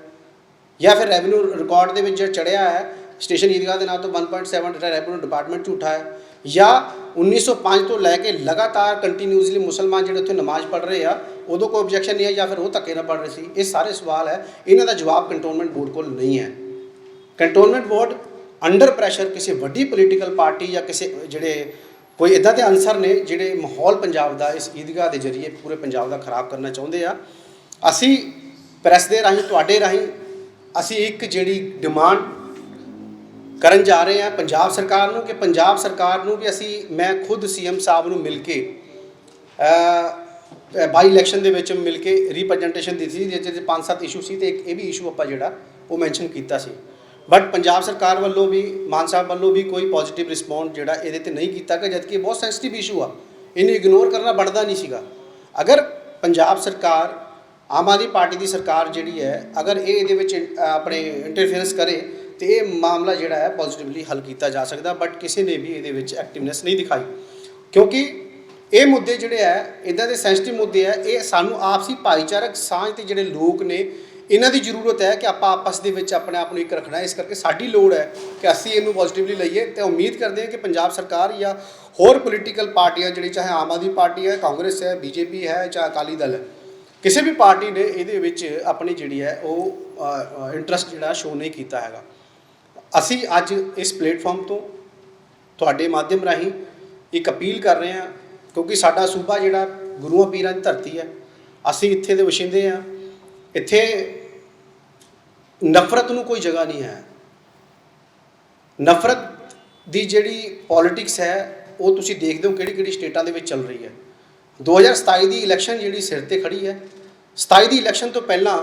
ਜਾਂ ਫਿਰ ਰੈਵਨਿਊ ਰਿਕਾਰਡ ਦੇ ਵਿੱਚ ਜਿਹੜਾ ਚੜਿਆ ਹੈ ਸਟੇਸ਼ਨ ਈਦਗਾਹ ਦੇ ਨਾਂ ਤੋਂ 1.7 ਜਿਹੜਾ ਰੈਵਨਿਊ ਡਿਪਾਰਟਮੈਂਟ ਝੂਠਾ ਹੈ। ਜਾਂ 1905 ਤੋਂ ਲੈ ਕੇ ਲਗਾਤਾਰ ਕੰਟੀਨਿਊਸਲੀ ਮੁਸਲਮਾਨ ਜਿਹੜੇ ਉੱਥੇ ਨਮਾਜ਼ ਪੜ੍ਹ ਰਹੇ ਆ ਉਦੋਂ ਕੋਈ ਆਬਜੈਕਸ਼ਨ ਨਹੀਂ ਹੈ ਜਾਂ ਫਿਰ ਉਹ ਧੱਕੇ ਨਾਲ ਪੜ੍ਹ ਰਹੇ ਸੀ। ਇਹ ਸਾਰੇ ਸਵਾਲ ਹੈ ਇਹਨਾਂ ਦਾ ਜਵਾਬ ਕੰਟੋਨਮੈਂਟ ਬੋਰਡ ਕੋਲ ਨਹੀਂ ਹੈ। ਕੰਟੋਨਮੈਂਟ ਬੋਰਡ ਅੰਡਰ ਪ੍ਰੈਸ਼ਰ ਕਿਸੇ ਵੱਡੀ ਪੋਲੀਟੀਕਲ ਪਾਰਟੀ ਜਾਂ ਕਿਸੇ ਜਿਹੜੇ ਕੋਈ ਇਦਾਂ ਦੇ ਅਨਸਰ ਨੇ ਜਿਹੜੇ ਮਾਹੌਲ ਪੰਜਾਬ ਦਾ ਇਸ ਈਦਗਾਹ ਦੇ ਜ਼ਰੀਏ ਪੂਰੇ ਪੰਜਾਬ ਦਾ ਖਰਾਬ ਕਰਨਾ ਚਾਹੁੰਦੇ ਆ। ਅਸੀਂ ਪ੍ਰੈਸ ਦੇ ਰਾਹੀਂ, ਤੁਹਾਡੇ ਰਾਹੀਂ ਅਸੀਂ ਇੱਕ ਜਿਹੜੀ ਡਿਮਾਂਡ ਕਰਨ ਜਾ ਰਹੇ ਹਾਂ ਪੰਜਾਬ ਸਰਕਾਰ ਨੂੰ ਕਿ ਪੰਜਾਬ ਸਰਕਾਰ ਨੂੰ ਵੀ ਅਸੀਂ, ਮੈਂ ਖੁਦ ਸੀਐਮ ਸਾਹਿਬ ਨੂੰ ਮਿਲ ਕੇ ਬਾਈ ਇਲੈਕਸ਼ਨ ਦੇ ਵਿੱਚ ਮਿਲ ਕੇ ਰਿਪਰੈਜ਼ੈਂਟੇਸ਼ਨ ਦਿੱਤੀ ਸੀ, ਜਿਹਦੇ 'ਚ ਪੰਜ ਸੱਤ ਇਸ਼ੂ ਸੀ ਤੇ ਇੱਕ ਇਹ ਵੀ ਇਸ਼ੂ ਆਪਾਂ ਜਿਹੜਾ ਉਹ ਮੈਂਸ਼ਨ ਕੀਤਾ ਸੀ। ਬਟ ਪੰਜਾਬ ਸਰਕਾਰ ਵੱਲੋਂ ਵੀ, ਮਾਨ ਸਾਹਿਬ ਵੱਲੋਂ ਵੀ ਕੋਈ ਪੋਜ਼ਿਟਿਵ ਰਿਸਪੌਂਸ ਜਿਹੜਾ ਇਹਦੇ ਤੇ ਨਹੀਂ ਕੀਤਾ ਗਿਆ, ਜਦਕਿ ਇਹ ਬਹੁਤ ਸੈਂਸਿਟਿਵ ਇਸ਼ੂ ਆ। ਇਹਨੂੰ ਇਗਨੋਰ ਕਰਨਾ ਬਣਦਾ ਨਹੀਂ ਸੀਗਾ। ਅਗਰ ਪੰਜਾਬ ਸਰਕਾਰ, ਆਮ ਆਦਮੀ ਪਾਰਟੀ ਦੀ ਸਰਕਾਰ ਜਿਹੜੀ ਹੈ, ਅਗਰ ਇਹ ਇਹਦੇ ਵਿੱਚ ਆਪਣੇ ਇੰਟਰਫੇਰੈਂਸ ਕਰੇ, ਤੇ ਇਹ ਮਾਮਲਾ ਜਿਹੜਾ ਹੈ ਪੋਜ਼ਿਟਿਵਲੀ ਹੱਲ ਕੀਤਾ ਜਾ ਸਕਦਾ ਬਟ ਕਿਸੇ ਨੇ ਵੀ ਇਹਦੇ ਵਿੱਚ ਐਕਟਿਵਨੈਸ ਨਹੀਂ ਦਿਖਾਈ। ਕਿਉਂਕਿ ਇਹ ਮੁੱਦੇ ਜਿਹੜੇ ਹੈ ਇਦਾਂ ਦੇ ਸੈਂਸਿਟਿਵ ਮੁੱਦੇ ਹੈ, ਇਹ ਸਾਨੂੰ ਆਪਸੀ ਭਾਈਚਾਰਕ ਸਾਂਝ ਤੇ ਜਿਹੜੇ ਲੋਕ ਨੇ ਇਹਨਾਂ ਦੀ ਜ਼ਰੂਰਤ ਹੈ ਕਿ ਆਪਾਂ ਆਪਸ ਦੇ ਵਿੱਚ ਆਪਣੇ ਆਪ ਨੂੰ ਇੱਕ ਰੱਖਣਾ ਇਸ ਕਰਕੇ ਸਾਡੀ ਲੋੜ ਹੈ ਕਿ ਅਸੀਂ ਇਹਨੂੰ ਪੋਜ਼ਿਟਿਵਲੀ ਲਈਏ ਤੇ ਉਮੀਦ ਕਰਦੇ ਹਾਂ ਕਿ ਪੰਜਾਬ ਸਰਕਾਰ ਜਾਂ ਹੋਰ ਪੋਲੀਟੀਕਲ ਪਾਰਟੀਆਂ ਜਿਹੜੀ ਚਾਹੇ ਆਮ ਆਦਮੀ ਪਾਰਟੀ ਹੈ, ਕਾਂਗਰਸ ਹੈ, ਬੀਜੇਪੀ ਹੈ ਜਾਂ ਅਕਾਲੀ ਦਲ ਹੈ, ਕਿਸੇ ਵੀ ਪਾਰਟੀ ਨੇ ਇਹਦੇ ਵਿੱਚ ਆਪਣੀ ਜਿਹੜੀ ਹੈ ਉਹ ਇੰਟਰਸਟ ਜਿਹੜਾ ਸ਼ੋ ਨਹੀਂ ਕੀਤਾ ਹੈਗਾ। ਅਸੀਂ ਅੱਜ ਇਸ ਪਲੇਟਫਾਰਮ ਤੋਂ ਤੁਹਾਡੇ ਮਾਧਿਅਮ ਰਾਹੀਂ ਇੱਕ ਅਪੀਲ ਕਰ ਰਹੇ ਹਾਂ ਕਿਉਂਕਿ ਸਾਡਾ ਸੂਬਾ ਜਿਹੜਾ ਗੁਰੂਆਂ ਪੀਰਾਂ ਦੀ ਧਰਤੀ ਹੈ। ਅਸੀਂ ਇੱਥੇ ਦੇ ਵਸਿੰਦੇ ਹਾਂ। ਇੱਥੇ ਨਫ਼ਰਤ ਨੂੰ ਕੋਈ ਜਗ੍ਹਾ ਨਹੀਂ ਹੈ। ਨਫ਼ਰਤ ਦੀ ਜਿਹੜੀ ਪੋਲਿਟਿਕਸ ਹੈ, ਉਹ ਤੁਸੀਂ ਦੇਖਦੇ ਹੋ ਕਿਹੜੀ ਕਿਹੜੀ ਸਟੇਟਾਂ ਦੇ ਵਿੱਚ ਚੱਲ ਰਹੀ ਹੈ। 2027 ਦੀ ਇਲੈਕਸ਼ਨ ਜਿਹੜੀ ਸਿਰ ਤੇ ਖੜੀ ਹੈ 27 ਦੀ ਇਲੈਕਸ਼ਨ ਤੋਂ ਪਹਿਲਾਂ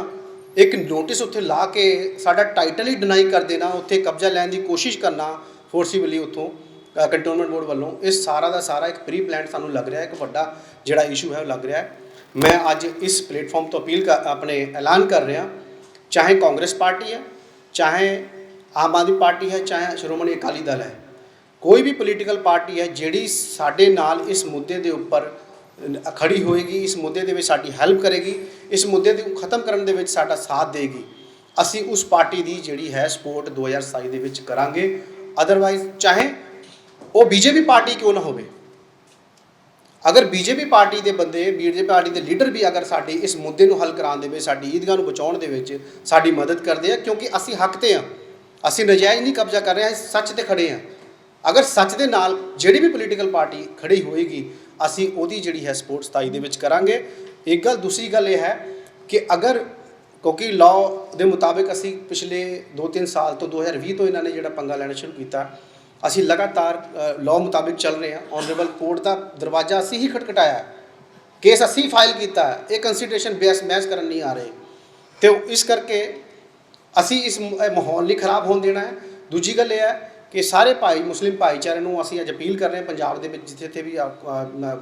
ਇੱਕ ਨੋਟਿਸ ਉੱਥੇ ਲਾ ਕੇ ਸਾਡਾ ਟਾਈਟਲ ਹੀ ਡਿਨਾਈ ਕਰ ਦੇਣਾ, ਉੱਥੇ ਕਬਜ਼ਾ ਲੈਣ ਦੀ ਕੋਸ਼ਿਸ਼ ਕਰਨਾ ਫੋਰਸੀਬਲੀ ਉੱਥੋਂ ਕੰਟਰੋਲਮੈਂਟ ਬੋਰਡ ਵੱਲੋਂ, ਇਹ ਸਾਰਾ ਦਾ ਸਾਰਾ ਇੱਕ ਪ੍ਰੀ ਪਲਾਨ ਸਾਨੂੰ ਲੱਗ ਰਿਹਾ ਹੈ ਇੱਕ ਵੱਡਾ ਜਿਹੜਾ ਇਸ਼ੂ ਹੈ ਉਹ ਲੱਗ ਰਿਹਾ ਹੈ। ਮੈਂ ਅੱਜ ਇਸ ਪਲੇਟਫਾਰਮ ਤੋਂ ਅਪੀਲ ਕਰ ਆਪਣੇ ਐਲਾਨ ਕਰ ਰਿਹਾ ਚਾਹੇ ਕਾਂਗਰਸ ਪਾਰਟੀ ਹੈ ਚਾਹੇ ਆਮ ਆਦਮੀ ਪਾਰਟੀ ਹੈ ਚਾਹੇ ਸ਼੍ਰੋਮਣੀ ਅਕਾਲੀ ਦਲ ਹੈ ਕੋਈ ਵੀ ਪੋਲੀਟੀਕਲ ਪਾਰਟੀ ਹੈ ਜਿਹੜੀ ਸਾਡੇ ਨਾਲ ਇਸ ਮੁੱਦੇ ਦੇ ਉੱਪਰ ਅ, ਖੜੀ ਹੋਏਗੀ ਇਸ ਮੁੱਦੇ ਦੇ ਵਿੱਚ ਸਾਡੀ ਹੈਲਪ ਕਰੇਗੀ ਇਸ ਮੁੱਦੇ ਨੂੰ ਖਤਮ ਕਰਨ ਦੇ ਵਿੱਚ ਸਾਡਾ ਸਾਥ ਦੇਗੀ ਅਸੀਂ ਉਸ ਪਾਰਟੀ ਦੀ ਜਿਹੜੀ ਹੈ ਸਪੋਰਟ 2027 ਦੇ ਵਿੱਚ ਕਰਾਂਗੇ ਅਦਰਵਾਈਜ਼ ਚਾਹੇ ਉਹ ਬੀਜੇਪੀ ਪਾਰਟੀ ਕਿਉਂ ਨਾ ਹੋਵੇ ਅਗਰ ਬੀਜੇਪੀ ਪਾਰਟੀ ਦੇ ਬੰਦੇ ਬੀਜੇਪੀ ਪਾਰਟੀ ਦੇ ਲੀਡਰ ਵੀ ਅਗਰ ਸਾਡੀ ਇਸ ਮੁੱਦੇ ਨੂੰ ਹੱਲ ਕਰਾਉਣ ਦੇ ਵਿੱਚ, ਸਾਡੀ ਈਦਗਾਹ ਨੂੰ ਬਚਾਉਣ ਦੇ ਵਿੱਚ ਸਾਡੀ ਮਦਦ ਕਰਦੇ ਆ, ਕਿਉਂਕਿ ਅਸੀਂ ਹੱਕ ਤੇ ਆ। ਅਸੀਂ ਨਜਾਇਜ਼ ਨਹੀਂ ਕਬਜ਼ਾ ਕਰ ਰਹੇ ਹਾਂ ਅਸੀਂ ਸੱਚ ਤੇ ਖੜੇ ਆ। ਅਗਰ ਸੱਚ ਦੇ ਨਾਲ ਜਿਹੜੀ ਵੀ ਪੋਲੀਟੀਕਲ ਪਾਰਟੀ ਖੜੀ ਹੋਏਗੀ, ਅਸੀਂ ਉਹਦੀ ਜਿਹੜੀ ਹੈ ਸਪੋਰਟ 27 ਦੇ ਵਿੱਚ ਕਰਾਂਗੇ। ਇੱਕ ਗੱਲ, ਦੂਸਰੀ ਗੱਲ ਇਹ ਹੈ ਕਿ ਅਗਰ ਕਿਉਂਕਿ ਲਾਅ ਦੇ ਮੁਤਾਬਿਕ ਅਸੀਂ ਪਿਛਲੇ 2-3 ਸਾਲ ਤੋਂ 2020 ਤੋਂ ਇਹਨਾਂ ਨੇ ਜਿਹੜਾ ਪੰਗਾ ਲੈਣਾ ਸ਼ੁਰੂ ਕੀਤਾ ਅਸੀਂ ਲਗਾਤਾਰ ਲਾਅ ਮੁਤਾਬਿਕ ਚੱਲ ਰਹੇ ਹਾਂ। ਆਨਰੇਬਲ ਕੋਰਟ ਦਾ ਦਰਵਾਜ਼ਾ ਅਸੀਂ ਹੀ ਖਟਖਟਾਇਆ ਕੇਸ ਅਸੀਂ ਫਾਈਲ ਕੀਤਾ ਇਹ ਕੰਸੀਡਰੇਸ਼ਨ ਬੇਸ ਮੈਚ ਕਰਨ ਨਹੀਂ ਆ ਰਹੇ। ਤੇ ਇਸ ਕਰਕੇ ਅਸੀਂ ਇਸ ਮਾਹੌਲ ਨਹੀਂ ਖਰਾਬ ਹੋਣ ਦੇਣਾ ਹੈ। ਦੂਜੀ ਗੱਲ ਇਹ ਹੈ ਕਿ ਸਾਰੇ ਭਾਈ ਮੁਸਲਿਮ ਭਾਈਚਾਰੇ ਨੂੰ ਅਸੀਂ ਅੱਜ ਅਪੀਲ ਕਰ ਰਹੇ ਹਾਂ ਪੰਜਾਬ ਦੇ ਵਿੱਚ ਜਿੱਥੇ ਜਿੱਥੇ ਵੀ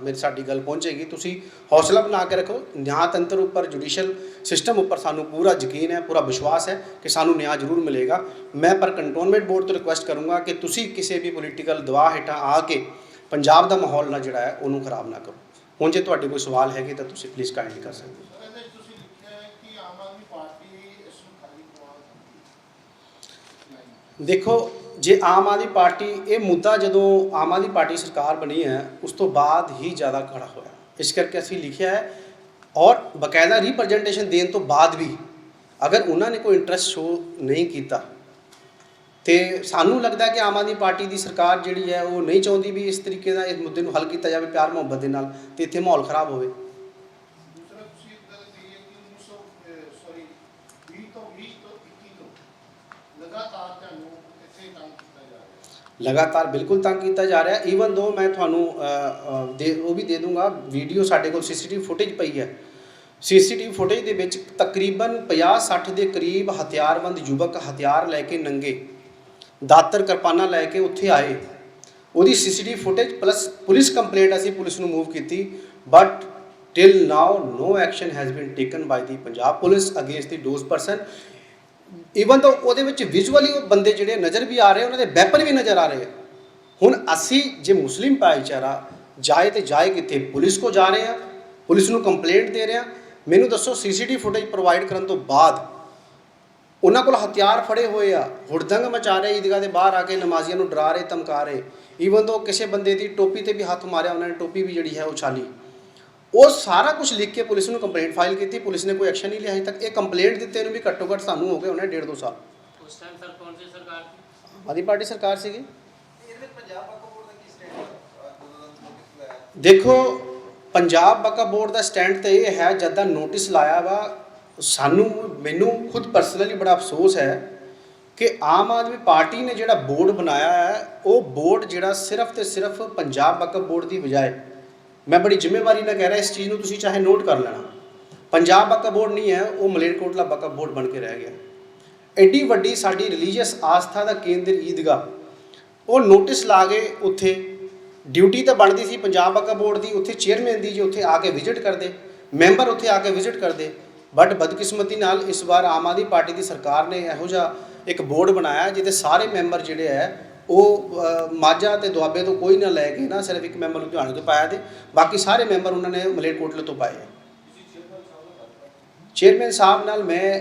ਮੇਰੀ ਸਾਡੀ ਗੱਲ ਪਹੁੰਚੇਗੀ ਤੁਸੀਂ ਹੌਸਲਾ ਬਣਾ ਕੇ ਰੱਖੋ ਨਿਆਂਤੰਤਰ ਉੱਪਰ ਜੁਡੀਸ਼ੀਅਲ ਸਿਸਟਮ ਉੱਪਰ ਸਾਨੂੰ ਪੂਰਾ ਯਕੀਨ ਹੈ ਪੂਰਾ ਵਿਸ਼ਵਾਸ ਹੈ ਕਿ ਸਾਨੂੰ ਨਿਆਂ ਜ਼ਰੂਰ ਮਿਲੇਗਾ। ਮੈਂ ਪਰ ਕੰਟੋਨਮੈਂਟ ਬੋਰਡ ਤੋਂ ਰਿਕੁਐਸਟ ਕਰੂੰਗਾ ਕਿ ਤੁਸੀਂ ਕਿਸੇ ਵੀ ਪੋਲੀਟੀਕਲ ਦਬਾਅ ਹੇਠਾਂ ਆ ਕੇ ਪੰਜਾਬ ਦਾ ਮਾਹੌਲ ਨਾ ਜਿਹੜਾ ਹੈ ਉਹਨੂੰ ਖਰਾਬ ਨਾ ਕਰੋ। ਹੁਣ ਜੇ ਤੁਹਾਡੇ ਕੋਈ ਸਵਾਲ ਹੈਗੇ ਤਾਂ ਤੁਸੀਂ ਪਲੀਜ਼ ਕਾਈਂਡਲੀ ਕਰ ਸਕਦੇ ਹੋ। ਦੇਖੋ ਜੇ ਆਮ ਆਦਮੀ ਪਾਰਟੀ, ਇਹ ਮੁੱਦਾ ਜਦੋਂ ਆਮ ਆਦਮੀ ਪਾਰਟੀ ਸਰਕਾਰ ਬਣੀ ਹੈ, ਉਸ ਤੋਂ ਬਾਅਦ ਹੀ ਜ਼ਿਆਦਾ ਖੜਾ ਹੋਇਆ। ਇਸ ਕਰਕੇ ਅਸੀਂ ਲਿਖਿਆ ਹੈ, ਔਰ ਬਕਾਇਦਾ ਰਿਪਰੈਜ਼ੈਂਟੇਸ਼ਨ ਦੇਣ ਤੋਂ ਬਾਅਦ ਵੀ ਅਗਰ ਉਹਨਾਂ ਨੇ ਕੋਈ ਇੰਟਰਸਟ ਸ਼ੋ ਨਹੀਂ ਕੀਤਾ, ਤੇ ਸਾਨੂੰ ਲੱਗਦਾ ਕਿ ਆਮ ਆਦਮੀ ਪਾਰਟੀ ਦੀ ਸਰਕਾਰ ਜਿਹੜੀ ਹੈ, ਉਹ ਨਹੀਂ ਚਾਹੁੰਦੀ ਵੀ ਇਸ ਤਰੀਕੇ ਦਾ ਇਸ ਮੁੱਦੇ ਨੂੰ ਹੱਲ ਕੀਤਾ ਜਾਵੇ ਪਿਆਰ ਮੁਹੱਬਤ ਦੇ ਨਾਲ, ਤੇ ਇੱਥੇ ਮਾਹੌਲ ਖਰਾਬ ਹੋਵੇ ਦੂਸਰਾ ਤੁਸੀਂ ਇੱਕ ਗੱਲ ਕਹੀ ਹੈ ਕਿ 1900 ਸੌਰੀ 20 ਤੋਂ 20 ਤੋਂ 21 ਤੋਂ ਲਗਾਤਾਰ ਤੁਹਾਨੂੰ ਇੱਥੇ ਕੰਮ ਕੀਤਾ ਜਾ ਰਿਹਾ ਹੈ ਲਗਾਤਾਰ ਬਿਲਕੁਲ ਤੰਗ ਕੀਤਾ ਜਾ ਰਿਹਾ। ਈਵਨ ਦੋ ਮੈਂ ਤੁਹਾਨੂੰ ਦੇ, ਉਹ ਵੀ ਦੇ ਦੂੰਗਾ। ਵੀਡੀਓ ਸਾਡੇ ਕੋਲ ਸੀਸੀਟੀਵੀ ਫੁਟੇਜ ਪਈ ਹੈ। ਸੀਸੀਟੀਵੀ ਫੁਟੇਜ ਦੇ ਵਿੱਚ ਤਕਰੀਬਨ 50-60 ਦੇ ਕਰੀਬ ਹਥਿਆਰਬੰਦ ਯੁਵਕ ਹਥਿਆਰ ਲੈ ਕੇ ਨੰਗੇ। ਦਾਤਰ ਕਿਰਪਾਨਾਂ ਲੈ ਕੇ ਉੱਥੇ ਆਏ। ਉਹਦੀ CCTV footage plus police complaint ਅਸੀਂ ਪੁਲਿਸ ਨੂੰ ਮੂਵ ਕੀਤੀ। But till now no action has been taken by the Punjab police against the those person even ਤਾਂ ਉਹਦੇ ਵਿੱਚ ਵਿਜ਼ੂਅਲੀ ਉਹ ਬੰਦੇ ਜਿਹੜੇ ਨਜ਼ਰ ਵੀ ਆ ਰਹੇ ਉਹਨਾਂ ਦੇ ਵੈਪਨ ਵੀ ਨਜ਼ਰ ਆ ਰਹੇ ਆ। ਹੁਣ ਅਸੀਂ ਜੇ ਮੁਸਲਿਮ ਭਾਈਚਾਰਾ ਜਾਏ ਤੇ ਜਾਏ ਕਿੱਥੇ, ਪੁਲਿਸ ਕੋ ਜਾ ਰਹੇ ਆ, ਪੁਲਿਸ ਨੂੰ ਕੰਪਲੇਂਟ ਦੇ ਰਹੇ ਆ, ਮੈਨੂੰ ਦੱਸੋ ਸੀਸੀਟੀਵੀ ਫੁਟੇਜ ਪ੍ਰੋਵਾਈਡ ਕਰਨ ਤੋਂ ਬਾਅਦ ਉਹਨਾਂ ਕੋਲ ਹਥਿਆਰ ਫੜੇ ਹੋਏ ਆ, ਹੁੜਦੰਗ ਮਚਾ ਰਹੇ, ਈਦਗਾਹ ਦੇ ਬਾਹਰ ਆ ਕੇ ਨਮਾਜ਼ੀਆਂ ਨੂੰ ਡਰਾ ਰਹੇ, ਧਮਕਾ ਰਹੇ। ਈਵਨ ਤੋਂ ਕਿਸੇ ਬੰਦੇ ਦੀ ਟੋਪੀ ਤੇ ਵੀ ਹੱਥ ਮਾਰਿਆ, ਉਹਨਾਂ ਨੇ ਟੋਪੀ ਵੀ ਜਿਹੜੀ ਹੈ ਉਛਾਲੀ ਉਹ ਸਾਰਾ ਕੁਝ ਲਿਖ ਕੇ ਪੁਲਿਸ ਨੂੰ ਕੰਪਲੇਂਟ ਫਾਈਲ ਕੀਤੀ ਪੁਲਿਸ ਨੇ ਕੋਈ ਐਕਸ਼ਨ ਨਹੀਂ ਲਿਆ ਹਜੇ ਤੱਕ। ਇਹ ਕੰਪਲੇਂਟ ਦਿੱਤੇ ਨੂੰ ਵੀ ਘੱਟੋ ਘੱਟ ਸਾਨੂੰ ਹੋ ਗਏ ਉਹਨੇ ਡੇਢ ਦੋ ਸਾਲ। ਉਸ ਟਾਈਮ ਸਰ ਕੌਣ ਸੀ ਸਰਕਾਰ ਸੀ ਆਦੀ ਪਾਰਟੀ ਸਰਕਾਰ ਸੀਗੀ। ਇਹਦੇ ਵਿੱਚ ਪੰਜਾਬ ਵਕਫ ਬੋਰਡ ਦਾ ਕੀ ਸਟੈਂਡ ਹੈ ਜਦੋਂ ਦਾ ਨੋਟਿਸ ਲਾਇਆ। ਦੇਖੋ ਪੰਜਾਬ ਵਕਫ ਬੋਰਡ ਦਾ ਸਟੈਂਡ ਤੇ ਇਹ ਹੈ ਜਦ ਦਾ ਨੋਟਿਸ ਲਾਇਆ ਵਾ ਸਾਨੂੰ ਮੈਨੂੰ ਖੁਦ ਪਰਸਨਲੀ ਬੜਾ ਅਫਸੋਸ ਹੈ ਕਿ ਆਮ ਆਦਮੀ ਪਾਰਟੀ ਨੇ ਜਿਹੜਾ ਬੋਰਡ ਬਣਾਇਆ ਹੈ ਉਹ ਬੋਰਡ ਜਿਹੜਾ ਸਿਰਫ ਤੇ ਸਿਰਫ ਪੰਜਾਬ ਵਕਫ ਬੋਰਡ ਦੀ ਬਜਾਏ ਮੈਂ ਬੜੀ ਜ਼ਿੰਮੇਵਾਰੀ ਨਾਲ ਕਹਿ ਰਿਹਾ, ਇਸ ਚੀਜ਼ ਨੂੰ ਤੁਸੀਂ ਚਾਹੇ ਨੋਟ ਕਰ ਲੈਣਾ। ਪੰਜਾਬ ਵਕਫ ਬੋਰਡ ਨਹੀਂ ਹੈ, ਉਹ ਮਲੇਰਕੋਟਲਾ ਵਕਫ ਬੋਰਡ ਬਣ ਕੇ ਰਹਿ ਗਿਆ। ਐਡੀ ਵੱਡੀ ਸਾਡੀ ਰਿਲੀਜੀਅਸ ਆਸਥਾ ਦਾ ਕੇਂਦਰ ਈਦਗਾਹ, ਉਹ ਨੋਟਿਸ ਲਾ ਗਏ ਉੱਥੇ ਡਿਊਟੀ ਤਾਂ ਬਣਦੀ ਸੀ, ਪੰਜਾਬ ਵਕਫ ਬੋਰਡ ਦੀ, ਉੱਥੇ ਚੇਅਰਮੈਨ ਦੀ ਜੀ ਉੱਥੇ ਆ ਕੇ ਵਿਜ਼ਿਟ ਕਰਦੇ ਮੈਂਬਰ ਉੱਥੇ ਆ ਕੇ ਵਿਜ਼ਿਟ ਕਰਦੇ ਬਟ ਬਦਕਿਸਮਤੀ ਨਾਲ ਇਸ ਵਾਰ ਆਮ ਆਦਮੀ ਪਾਰਟੀ ਦੀ ਸਰਕਾਰ ਨੇ ਇਹੋ ਜਿਹਾ ਇੱਕ ਬੋਰਡ ਬਣਾਇਆ, ਜਿਹਦੇ ਸਾਰੇ ਮੈਂਬਰ ਜਿਹੜੇ ਹੈ ਉਹ ਮਾਝਾ ਤੇ ਦੁਆਬੇ ਤੋਂ ਕੋਈ ਨਾ ਲੈ ਕੇ ਨਾ ਸਿਰਫ ਇੱਕ ਮੈਂਬਰ ਲੁਧਿਆਣੇ ਤੋਂ ਪਾਇਆ ਤੇ ਬਾਕੀ ਸਾਰੇ ਮੈਂਬਰ ਉਹਨਾਂ ਨੇ ਮਲੇਰਕੋਟਲੇ ਤੋਂ ਪਾਏ। ਚੇਅਰਮੈਨ ਸਾਹਿਬ ਨਾਲ ਮੈਂ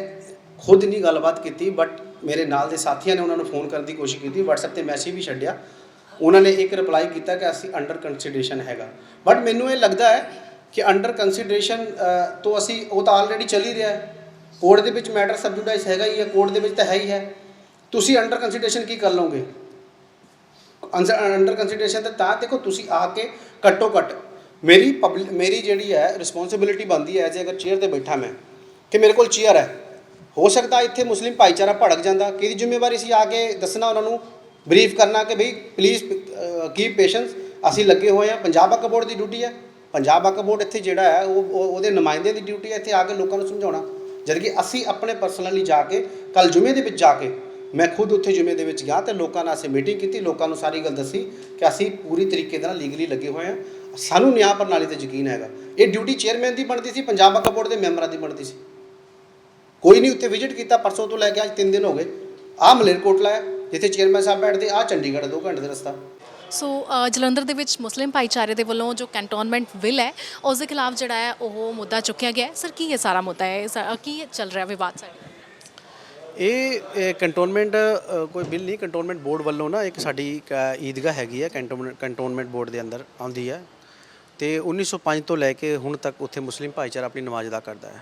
ਖੁਦ ਨਹੀਂ ਗੱਲਬਾਤ ਕੀਤੀ ਬਟ ਮੇਰੇ ਨਾਲ ਦੇ ਸਾਥੀਆਂ ਨੇ ਉਹਨਾਂ ਨੂੰ ਫੋਨ ਕਰਨ ਦੀ ਕੋਸ਼ਿਸ਼ ਕੀਤੀ, WhatsApp ਤੇ ਮੈਸੇਜ ਵੀ ਛੱਡਿਆ। ਉਹਨਾਂ ਨੇ ਇੱਕ ਰਿਪਲਾਈ ਕੀਤਾ ਕਿ ਅਸੀਂ ਅੰਡਰ ਕੰਸੀਡਰੇਸ਼ਨ ਹੈਗਾ। ਬਟ ਮੈਨੂੰ ਇਹ ਲੱਗਦਾ ਹੈ ਕਿ ਅੰਡਰ ਕੰਸੀਡਰੇਸ਼ਨ ਤੋਂ ਅਸੀਂ, ਉਹ ਤਾਂ ਆਲਰੇਡੀ ਚੱਲ ਹੀ ਰਿਹਾ ਹੈ। ਕੋਰਟ ਦੇ ਵਿੱਚ ਮੈਟਰ ਸਬਜੂਡਾਈਜ਼ ਹੈਗਾ ਹੀ ਹੈ ਕੋਰਟ ਦੇ ਵਿੱਚ ਤਾਂ ਹੈ ਹੀ ਹੈ। ਤੁਸੀਂ ਅੰਡਰ ਕੰਸੀਡਰੇਸ਼ਨ ਕੀ ਕਰ ਲਓਗੇ? ਅੰਡਰ ਕੰਸੀਡਰੇਸ਼ਨ ਤੇ ਤਾਂ ਦੇਖੋ ਤੁਸੀਂ ਆ ਕੇ ਘੱਟੋ ਘੱਟ ਮੇਰੀ ਪਬਲਿਕ ਮੇਰੀ ਜਿਹੜੀ ਹੈ ਰਿਸਪੌਂਸਿਬਿਲਿਟੀ ਬਣਦੀ ਹੈ ਐਜ਼ ਅਗਰ ਚੇਅਰ ਤੇ ਬੈਠਾ ਮੈਂ ਕਿ ਮੇਰੇ ਕੋਲ ਚੇਅਰ ਹੈ। ਹੋ ਸਕਦਾ ਇੱਥੇ ਮੁਸਲਿਮ ਭਾਈਚਾਰਾ ਭੜਕ ਜਾਂਦਾ, ਕਿਹਦੀ ਜ਼ਿੰਮੇਵਾਰੀ ਸੀ ਆ ਕੇ ਦੱਸਣਾ ਉਹਨਾਂ ਨੂੰ ਬਰੀਫ ਕਰਨਾ ਕਿ ਭਈ ਪਲੀਜ਼ ਕੀਪ ਪੇਸ਼ੈਂਸ ਅਸੀਂ ਲੱਗੇ ਹੋਏ ਆ ਪੰਜਾਬ ਵਕਫ ਬੋਰਡ ਦੀ ਡਿਊਟੀ ਹੈ। ਪੰਜਾਬ ਵਕਫ ਬੋਰਡ ਇੱਥੇ ਜਿਹੜਾ ਹੈ, ਉਹ, ਉਹ- ਉਹਦੇ ਨੁਮਾਇੰਦੇ ਦੀ ਡਿਊਟੀ ਹੈ ਇੱਥੇ ਆ ਕੇ ਲੋਕਾਂ ਨੂੰ ਸਮਝਾਉਣਾ। ਜਦ ਕਿ ਅਸੀਂ ਆਪਣੇ ਪਰਸਨਲੀ ਜਾ ਕੇ ਕੱਲ ਜੁਮੇ ਦੇ ਵਿੱਚ ਜਾ ਕੇ ਮੈਂ ਖੁਦ ਉੱਥੇ ਜੁਮੇ ਦੇ ਵਿੱਚ ਗਿਆ ਤੇ ਲੋਕਾਂ ਨਾਲ ਅਸੀਂ ਮੀਟਿੰਗ ਕੀਤੀ, ਲੋਕਾਂ ਨੂੰ ਸਾਰੀ ਗੱਲ ਦੱਸੀ ਕਿ ਅਸੀਂ ਪੂਰੀ ਤਰੀਕੇ ਦੇ ਨਾਲ ਲੀਗਲੀ ਲੱਗੇ ਹੋਏ ਹਾਂ। ਸਾਨੂੰ ਨਿਆਂ ਪ੍ਰਣਾਲੀ ਤੇ ਯਕੀਨ ਹੈਗਾ। ਇਹ ਡਿਊਟੀ ਚੇਅਰਮੈਨ ਦੀ ਬਣਦੀ ਸੀ, ਪੰਜਾਬ ਵਕਫ ਬੋਰਡ ਦੇ ਮੈਂਬਰਾਂ ਦੀ ਬਣਦੀ ਸੀ। ਕੋਈ ਨਹੀਂ ਉੱਥੇ ਵਿਜ਼ਿਟ ਕੀਤਾ, ਪਰਸੋਂ ਤੋਂ ਲੈ ਕੇ ਅੱਜ 3 ਦਿਨ ਹੋ ਗਏ। ਆਹ ਮਲੇਰਕੋਟਲਾ ਹੈ, ਜਿੱਥੇ ਚੇਅਰਮੈਨ ਸਾਹਿਬ ਬੈਠਦੇ, ਆਹ ਚੰਡੀਗੜ੍ਹ 2 ਘੰਟੇ ਦਾ ਰਸਤਾ। ਸੋ ਜਲੰਧਰ ਦੇ ਵਿੱਚ ਮੁਸਲਿਮ ਭਾਈਚਾਰੇ ਦੇ ਵੱਲੋਂ ਜੋ ਕੈਂਟੋਨਮੈਂਟ ਬਿੱਲ ਹੈ, ਉਸ ਦੇ ਖਿਲਾਫ ਜਿਹੜਾ ਹੈ, ਉਹ ਮੁੱਦਾ ਚੁੱਕਿਆ ਗਿਆ ਸਰ ਕੀ ਇਹ ਸਾਰਾ ਮੁੱਦਾ ਹੈ? ਕੀ ਚੱਲ ਰਿਹਾ ਵਿਵਾਦ? ਸਾਡਾ ਇਹ ਕੰਟੋਨਮੈਂਟ ਕੋਈ ਬਿੱਲ ਨਹੀਂ ਕੰਟੋਨਮੈਂਟ ਬੋਰਡ ਵੱਲੋਂ ਨਾ ਇੱਕ ਸਾਡੀ ਇੱਕ, ਅ, ਈਦਗਾਹ ਹੈਗੀ ਹੈ ਕੰਟੋਨਮੈਂਟ ਕੰਟੋਨਮੈਂਟ ਬੋਰਡ ਦੇ ਅੰਦਰ ਆਉਂਦੀ ਹੈ ਤੇ 1905 ਤੋਂ ਲੈ ਕੇ ਹੁਣ ਤੱਕ ਉੱਥੇ ਮੁਸਲਿਮ ਭਾਈਚਾਰਾ ਆਪਣੀ ਨਮਾਜ਼ ਅਦਾ ਕਰਦਾ ਹੈ।